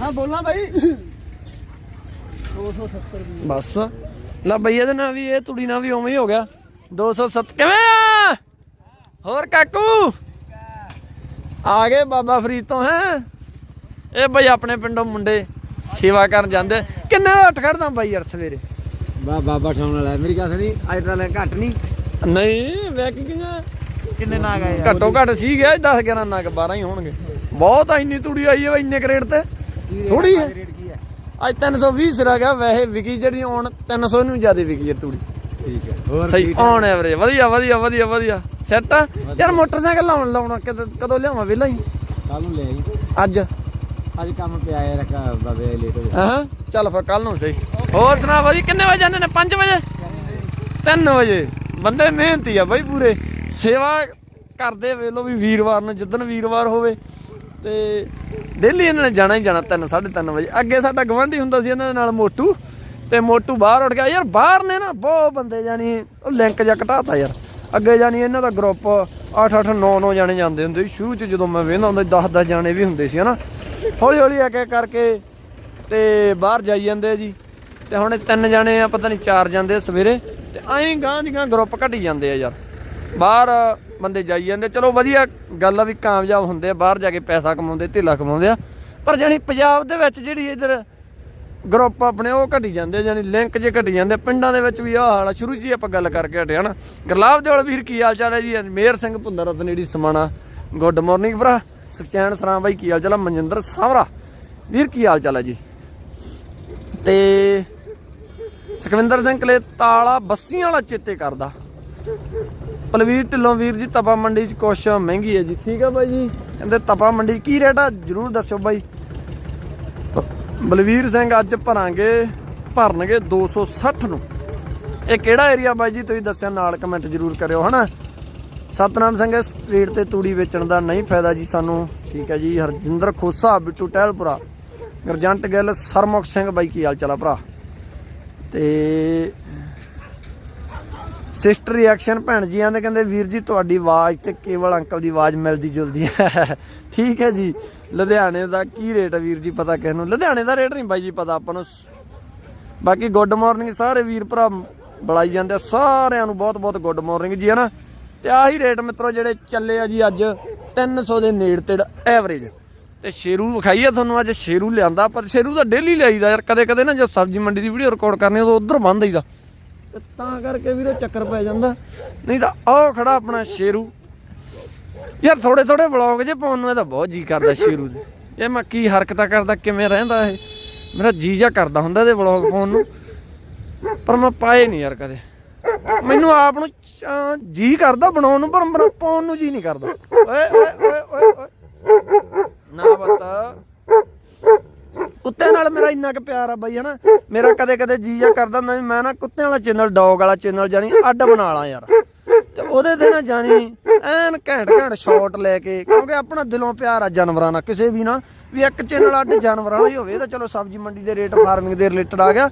E: ਹਾਂ ਬੋਲਣਾ ਭਾਈ 270 ਰੁਪਏ
A: ਬਸ। ਲੈ ਬਈ ਇਹਦੇ ਨਾਲ ਵੀ ਇਹ ਤੁੜੀ ਨਾਲ ਵੀ ਉਵੇਂ ਹੀ ਹੋ ਗਿਆ। 207 ਕਿਵੇਂ ਆ? ਹੋਰ ਕਾਕੂ? ਆ ਗਏ ਬਾਬਾ ਫਰੀਦ ਤੋਂ ਹੈ? ਇਹ ਬਈ ਆਪਣੇ ਪਿੰਡੋਂ ਮੁੰਡੇ ਸੇਵਾ ਕਰਨ ਜਾਂਦੇ। ਕਿੰਨੇ ਉੱਠ ਖੜਦਾ ਬਾਈ ਯਾਰ ਸਵੇਰੇ?
F: ਬਾ ਬਾਬਾ ਠਾਉਣ ਵਾਲਾ। ਮੇਰੀ ਗੱਲ ਸੁਣੀ ਅੱਜ ਤਾਂ ਲੈ ਘੱਟ ਨਹੀਂ।
A: ਨਹੀਂ ਵੇਖ ਕਿੰਨਾ
E: ਕਿੰਨੇ ਨਾ ਗਏ
A: ਘੱਟੋ ਘੱਟ ਸੀ ਗਿਆ 10 11 ਨਗ 12 ਹੀ ਹੋਣਗੇ। ਬਹੁਤ ਇੰਨੀ ਤੂੜੀ ਆਈ ਹੈ ਇੰਨੇ ਕਰੇਟ ਤੇ। ਥੋੜੀ ਹੈ। ਅੱਜ 320 ਸਿਰਾ ਗਿਆ ਵੈਸੇ ਵਿਕੀ ਜਿਹੜੀ ਹੁਣ 300 ਨੂੰ ਜ਼ਿਆਦਾ ਵਿਕੀ ਹੈ ਤੂੜੀ।
F: ਠੀਕ ਹੈ ਹੋਰ
A: ਸਹੀ ਔਨ ਐਵਰੇਜ ਵਧੀਆ ਵਧੀਆ ਵਧੀਆ ਵਧੀਆ। ਸੈੱਟ ਯਾਰ ਮੋਟਰਸਾਈਕਲ ਲਾਉਣ ਲਾਉਣਾ ਕਦੋਂ ਲਿਆਵਾਂ ਵਿਹਲਾ ਹੀ।
F: ਕੱਲ ਨੂੰ ਲੈ ਆਈ।
A: ਅੱਜ।
F: ਅੱਜ ਕੰਮ ਪਿਆ ਹੈ ਰੱਖਾ ਬਾਬੇ ਲੇਟ ਹੋ ਗਿਆ
A: ਹਾਂ ਚੱਲ ਫਿਰ ਕੱਲ ਨੂੰ ਸਹੀ। ਹੋਰ ਸੁਣਾ ਬਾਜੀ ਕਿੰਨੇ ਵਜੇ ਜਾਂਦੇ ਨੇ? 5 ਵਜੇ? 3 ਵਜੇ। ਬੰਦੇ ਮਿਹਨਤੀ ਆ ਬਾਈ ਪੂਰੇ। ਸੇਵਾ ਕਰਦੇ ਵੇਲੋ ਵੀ ਵੀਰਵਾਰ ਨੂੰ ਜਿੱਦਣ ਵੀਰਵਾਰ ਹੋਵੇ। ਤੇ ਡੇਲੀ ਇਹਨਾਂ ਨੇ ਜਾਣਾ ਹੀ ਜਾਣਾ 3 3:30 ਵਜੇ। ਅੱਗੇ ਸਾਡਾ ਗਵਾਂਢੀ ਹੁੰਦਾ ਸੀ ਇਹਨਾਂ ਦੇ ਨਾਲ ਮੋਟੂ, ਤੇ ਮੋਟੂ ਬਾਹਰ ਉੱਠ ਗਿਆ, ਯਾਰ ਬਾਹਰ ਨੇ ਨਾ, ਬਹੁਤ ਬੰਦੇ ਜਾਨੀ ਉਹ ਲਿੰਕ ਜਿਹਾ ਘਟਾਤਾ ਯਾਰ। ਅੱਗੇ ਜਾਨੀ ਇਹਨਾਂ ਦਾ ਗਰੁੱਪ 8 8 9 9 ਜਾਣੇ ਜਾਂਦੇ ਹੁੰਦੇ ਸੀ। ਸ਼ੁਰੂ ਚ ਜਦੋਂ ਮੈਂ ਵੇਖਦਾ ਹੁੰਦਾ 10 10 ਜਾਣੇ ਵੀ ਹੁੰਦੇ ਸੀ, ਹਨਾ? ਹੌਲੀ ਹੌਲੀ ਇੱਕ ਇੱਕ ਕਰਕੇ ਤੇ ਬਾਹਰ ਜਾਈ ਜਾਂਦੇ ਜੀ। ਤੇ ਹੁਣ ਤਿੰਨ ਜਾਣੇ ਆ, ਪਤਾ ਨਹੀਂ ਚਾਰ ਜਾਂਦੇ ਸਵੇਰੇ। ਤੇ ਐਂ ਗਾਂ ਦੀ ਗਾਂ ਗਰੁੱਪ ਘਟੀ ਜਾਂਦੇ ਆ ਯਾਰ। ਬਾਹਰ ਬੰਦੇ ਜਾਈ ਜਾਂਦੇ। ਚਲੋ ਵਧੀਆ ਗੱਲ ਆ ਵੀ ਕਾਮਯਾਬ ਹੁੰਦੇ ਆ, ਬਾਹਰ ਜਾ ਕੇ ਪੈਸਾ ਕਮਾਉਂਦੇ ਧੇਲਾ ਕਮਾਉਂਦੇ ਆ। ਪਰ ਜਾਨੀ ਪੰਜਾਬ ਦੇ ਵਿੱਚ ਜਿਹੜੀ ਇਧਰ ਗਰੁੱਪ ਆਪਣੇ ਉਹ ਘਟੀ ਜਾਂਦੇ ਜਾਨੀ ਲਿੰਕ ਜੇ ਘਟੀ ਜਾਂਦੇ ਪਿੰਡਾਂ ਦੇ ਵਿੱਚ ਵੀ ਆਹ ਹਾਲ ਆ। ਸ਼ੁਰੂ 'ਚ ਹੀ ਆਪਾਂ ਗੱਲ ਕਰਕੇ ਹਟੇ ਹਨਾ ਗੁਰਲਾਬ ਦੇਵਲ ਵੀਰ ਕੀ ਹਾਲ ਚਾਲ ਹੈ ਜੀ? ਮੇਰ ਸਿੰਘ ਭੁੱਲਰ, ਰਤਨੇੜੀ ਸਮਾਣਾ। ਗੁੱਡ ਮਾਰਨਿੰਗ ਭਰਾ। ਸੁਖਚੈਨ ਸਰਾਮ ਬਾਈ, ਕੀ ਹਾਲ ਚਾਲ ਆ? ਮਨਜਿੰਦਰ ਸਾਵਰਾ। ਵੀਰ ਕੀ ਹਾਲ ਚਾਲ ਹੈ ਜੀ? ਤੇ ਸੁਖਵਿੰਦਰ ਸਿੰਘ ਕਲੇ ਤਾਲਾ ਬੱਸੀਆਂ ਵਾਲਾ ਚੇਤੇ ਕਰਦਾ। ਪਲਵੀਰ ਢਿੱਲੋਂ ਵੀਰ ਜੀ, ਤਪਾ ਮੰਡੀ ਚ ਕੁਛ ਮਹਿੰਗੀ ਹੈ ਜੀ। ਠੀਕ ਆ ਬਾਈ ਜੀ? ਕਹਿੰਦੇ ਤਪਾ ਮੰਡੀ 'ਚ ਕੀ ਰੇਟ ਆ? ਜਰੂਰ ਦੱਸਿਓ ਬਾਈ। ਬਲਵੀਰ ਸਿੰਘ ਅੱਜ ਭਰਾਂਗੇ, ਭਰਨਗੇ 260 ਨੂੰ। ਇਹ ਕਿਹੜਾ ਏਰੀਆ ਬਾਈ ਜੀ? ਤੁਸੀਂ ਦੱਸਿਆ ਨਾਲ ਕਮੈਂਟ ਜਰੂਰ ਕਰਿਓ, ਹਨਾ? ਸਤਨਾਮ ਸਿੰਘ ਸਟਰੀਟ ਤੇ ਤੂੜੀ ਵੇਚਣ ਦਾ ਨਹੀਂ ਫਾਇਦਾ ਜੀ ਸਾਨੂੰ। ਠੀਕ ਹੈ ਜੀ, ਹਰਜਿੰਦਰ ਖੋਸਾ, ਬਿੱਟੂ ਟਹਿਲਪੁਰਾ। ਗਰਜੰਟ ਗਿੱਲ, ਸਰਮੁਖ ਸਿੰਘ ਬਾਈ, ਕੀ ਹਾਲ ਚਾਲ ਆ ਭਰਾ? ਤੇ ਸਿਸਟਰ ਰਿਐਕਸ਼ਨ ਭੈਣ ਜੀ ਆਂਦੇ ਕਹਿੰਦੇ, ਵੀਰ ਜੀ, ਤੁਹਾਡੀ ਆਵਾਜ਼ ਤੇ ਕੇਵਲ ਅੰਕਲ ਦੀ ਆਵਾਜ਼ ਮਿਲਦੀ ਜੁਲਦੀ ਹੈ। ਠੀਕ ਹੈ ਜੀ। ਲੁਧਿਆਣੇ ਦਾ ਕੀ ਰੇਟ ਹੈ ਵੀਰ ਜੀ, ਪਤਾ ਕਿਸ ਨੂੰ? ਲੁਧਿਆਣੇ ਦਾ ਰੇਟ ਨਹੀਂ ਬਾਈ ਜੀ, ਪਤਾ ਆਪਾਂ ਨੂੰ। ਬਾਕੀ ਗੁੱਡ ਮਾਰਨਿੰਗ ਸਾਰੇ ਵੀਰ ਭਰਾ, ਬੁਲਾਈ ਜਾਂਦੇ ਆ ਸਾਰਿਆਂ ਨੂੰ, ਬਹੁਤ ਬਹੁਤ ਗੁੱਡ ਮਾਰਨਿੰਗ ਜੀ, ਹਨਾ? ਤੇ ਆਹੀ ਰੇਟ ਮਿੱਤਰੋ, ਜਿਹੜੇ ਚੱਲੇ ਆ ਜੀ ਅੱਜ 300 ਦੇ ਨੇੜ ਤੇੜ ਐਵਰੇਜ ਤੇ ਸ਼ੇਰੂ ਵਿਖਾਈਏ ਤੁਹਾਨੂੰ, ਅੱਜ ਸ਼ੇਰੂ ਲਿਆਂਦਾ, ਪਰ ਸ਼ੇਰੂ ਤਾਂ ਡੇਲੀ ਲਿਆਈਦਾ ਯਾਰ ਕਦੇ ਕਦੇ ਨਾ ਜਦ ਸਬਜ਼ੀ ਮੰਡੀ ਦੀ ਵੀਡੀਓ ਰਿਕਾਰਡ ਕਰਨੀ ਉਦੋਂ ਉਧਰ ਬੰਦ ਦਈਦਾ ਤੇ ਤਾਂ ਕਰਕੇ ਵੀਰੇ ਚੱਕਰ ਪੈ ਜਾਂਦਾ। ਨਹੀਂ ਤਾਂ ਆਹ ਖੜਾ ਆਪਣਾ ਸ਼ੇਰੂ। ਯਾਰ ਥੋੜੇ ਥੋੜੇ ਵਲੌਗ ਜੇ ਪਾਉਣ ਨੂੰ ਇਹਦਾ ਬਹੁਤ ਜੀ ਕਰਦਾ ਸ਼ੇਰੂ ਦੇ। ਇਹ ਮੈਂ ਕੀ ਹਰਕਤਾਂ ਕਰਦਾ, ਕਿਵੇਂ ਰਹਿੰਦਾ ਇਹ? ਮੇਰਾ ਜੀ ਜਾ ਕਰਦਾ ਹੁੰਦਾ ਇਹਦੇ ਵਲੌਗ ਪਾਉਣ ਨੂੰ। ਪਰ ਮੈਂ ਪਾਏ ਨਹੀਂ ਯਾਰ ਕਦੇ। ਮੈਨੂੰ ਆਪ ਨੂੰ ਜੀ ਕਰਦਾ ਬਣਾਉਣ ਨੂੰ, ਪਰ ਮੇਰਾ ਪਾਉਣ ਨੂੰ ਜੀ ਨਹੀਂ ਕਰਦਾ। ਓਏ ਓਏ ਓਏ ਓਏ ਨਾ ਬਤਾ ਕੁੱਤੇ ਨਾਲ ਮੇਰਾ ਇੰਨਾ ਕੁ ਪਿਆਰ ਆ ਬਾਈ, ਹਨਾ? ਮੇਰਾ ਕਦੇ ਕਦੇ ਜੀ ਜਾ ਕਰਦਾ ਹੁੰਦਾ ਵੀ ਮੈਂ ਨਾ ਕੁੱਤਿਆਂ ਵਾਲਾ ਚੈਨਲ ਡੌਗ ਵਾਲਾ ਚੈਨਲ ਜਾਨੀ ਅੱਡ ਬਣਾ ਲਾਂ ਯਾਰ। ਤੇ ਉਹਦੇ ਤੇ ਨਾ ਜਾਨੀ ਐਨ ਘੈਂਟ ਘੈਂਟ ਸ਼ਾਟ ਲੈ ਕੇ, ਕਿਉਂਕਿ ਆਪਣਾ ਦਿਲੋਂ ਪਿਆਰ ਆ ਜਾਨਵਰਾਂ ਨਾਲ, ਕਿਸੇ ਵੀ ਨਾਲ, ਵੀ ਇੱਕ ਚੈਨਲ ਅੱਡ ਜਾਨਵਰਾਂ ਵਾਲਾ ਹੀ ਹੋਵੇ ਤਾਂ ਚਲੋ ਸਬਜ਼ੀ ਮੰਡੀ ਦੇ ਰੇਟ ਫਾਰਮਿੰਗ ਦੇ ਰਿਲੇਟਡ ਆ ਗਿਆ।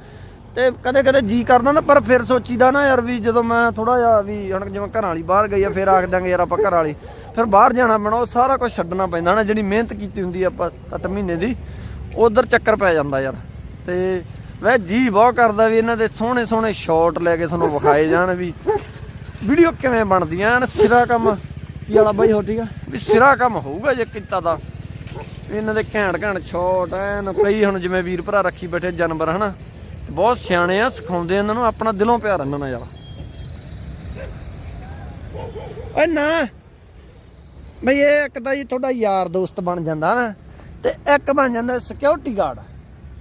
A: ਤੇ ਕਦੇ ਕਦੇ ਜੀ ਕਰਦਾ ਨਾ, ਪਰ ਫਿਰ ਸੋਚੀਦਾ ਨਾ ਯਾਰ ਵੀ ਜਦੋਂ ਮੈਂ ਥੋੜਾ ਜਿਹਾ ਵੀ ਹੁਣ ਜਿਵੇਂ ਘਰਾਂ ਵਾਲੀ ਬਾਹਰ ਗਈ ਆ, ਫਿਰ ਆਖ ਦਾਂਗੇ ਯਾਰ ਆਪਾਂ ਘਰਾਂ ਵਾਲੀ। ਫਿਰ ਬਾਹਰ ਜਾਣਾ ਪੈਣਾ ਉਹ ਸਾਰਾ ਕੁਝ ਛੱਡਣਾ ਪੈਂਦਾ ਨਾ, ਜਿਹੜੀ ਮਿਹਨਤ ਕੀਤੀ ਹੁੰਦੀ ਆਪਾਂ 8 ਮਹੀਨੇ ਦੀ। ਉਧਰ ਚੱਕਰ ਪੈ ਜਾਂਦਾ ਯਾਰ। ਤੇ ਵੈ ਜੀ ਬਹੁਤ ਕਰਦਾ ਵੀ ਇਹਨਾਂ ਦੇ ਸੋਹਣੇ ਸੋਹਣੇ ਸ਼ਾਟ ਲੈ ਕੇ ਤੁਹਾਨੂੰ ਵਿਖਾਏ ਜਾਣ ਵੀ ਵੀਡੀਓ ਕਿਵੇਂ ਬਣਦੀਆਂ ਐਨ ਸਿਰਾ ਕੰਮ। ਕੀ ਵਾਲਾ ਬਾਈ ਹੋ ਠੀਕ ਆ? ਵੀ ਸਿਰਾ ਕੰਮ ਹੋਊਗਾ ਜੇ ਕੀਤਾ ਤਾਂ। ਇਹਨਾਂ ਦੇ ਘੈਂਟ ਘੈਂਟ ਸ਼ਾਟ ਐਨ ਕਈ ਹੁਣ ਜਿਵੇਂ ਵੀਰ ਭਰਾ ਰੱਖੀ ਬੈਠੇ ਜਾਨਵਰ, ਹਨਾ? ਬਹੁਤ ਸਿਆਣੇ ਆ, ਸਿਖਾਉਂਦੇ ਇਹਨਾਂ ਨੂੰ, ਆਪਣਾ ਦਿਲੋਂ ਪਿਆਰ ਇਹਨਾਂ ਨਾਲ ਯਾਰ। ਓਏ ਨਾ। ਬਈ ਇਹ ਇੱਕ ਤਾਂ ਜੀ ਤੁਹਾਡਾ ਯਾਰ ਦੋਸਤ ਬਣ ਜਾਂਦਾ ਨਾ। ਤੇ ਇੱਕ ਬਣ ਜਾਂਦਾ ਸਿਕਿਉਰਿਟੀ ਗਾਰਡ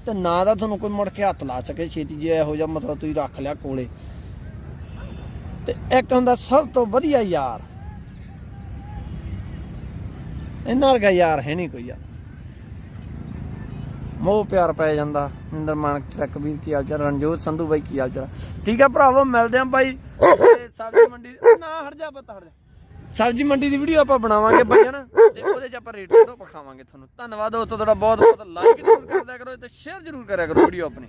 A: ਤੇ ਨਾ ਦਾ ਤੁਹਾਨੂੰ ਕੋਈ ਮੁੜ ਕੇ ਹੱਥ ਲਾ ਸਕੇ ਛੇਤੀ ਜੇ ਇਹੋ ਜਿਹਾ ਮਤਲਬ ਤੁਸੀਂ ਰੱਖ ਲਿਆ ਕੋਲੇ। ਤੇ ਇੱਕ ਹੁੰਦਾ ਸਭ ਤੋਂ ਵਧੀਆ ਯਾਰ। ਇਹਨਾਂ ਵਰਗਾ ਯਾਰ ਹੈ ਨਹੀਂ ਕੋਈ ਯਾਰ। ਮੋਹ ਪਿਆਰ ਪੈ ਜਾਂਦਾ। ਨਿੰਦਰ ਮਾਨਕ ਚੱਕ ਵੀਰ ਕੀ ਹਾਲ ਚਾਲ? ਰਣਜੋਤ ਸੰਧੂ ਬਾਈ ਕੀ ਹਾਲ ਚਾਲ? ਠੀਕ ਆ ਭਰਾਵੋ ਮਿਲਦੇ ਆਂ ਬਾਈ। ਸਬਜ਼ੀ ਮੰਡੀ ਨਾ ਹਟ ਜਾ ਹਟ ਜਾ। ਸਬਜ਼ੀ ਮੰਡੀ ਦੀ ਵੀਡੀਓ ਆਪਾਂ ਬਣਾਵਾਂਗੇ ਬਾਈ ਹਨਾ। ਤੇ ਉਹਦੇ 'ਚ ਆਪਾਂ ਰੇਟ ਤੋਂ ਪਖਾਵਾਂਗੇ ਤੁਹਾਨੂੰ। ਧੰਨਵਾਦ ਦੋਸਤੋ, ਤੁਹਾਡਾ ਬਹੁਤ ਬਹੁਤ ਲਾਈਕ ਜ਼ਰੂਰ ਕਰਦਿਆ ਕਰੋ ਤੇ ਸ਼ੇਅਰ ਜ਼ਰੂਰ ਕਰਿਆ ਕਰੋ ਵੀਡੀਓ ਆਪਣੀ।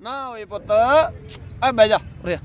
A: ਨਾ ਓਏ ਪੁੱਤ। ਆ ਬਹਿ ਜਾ, ਉਰੇ ਆ।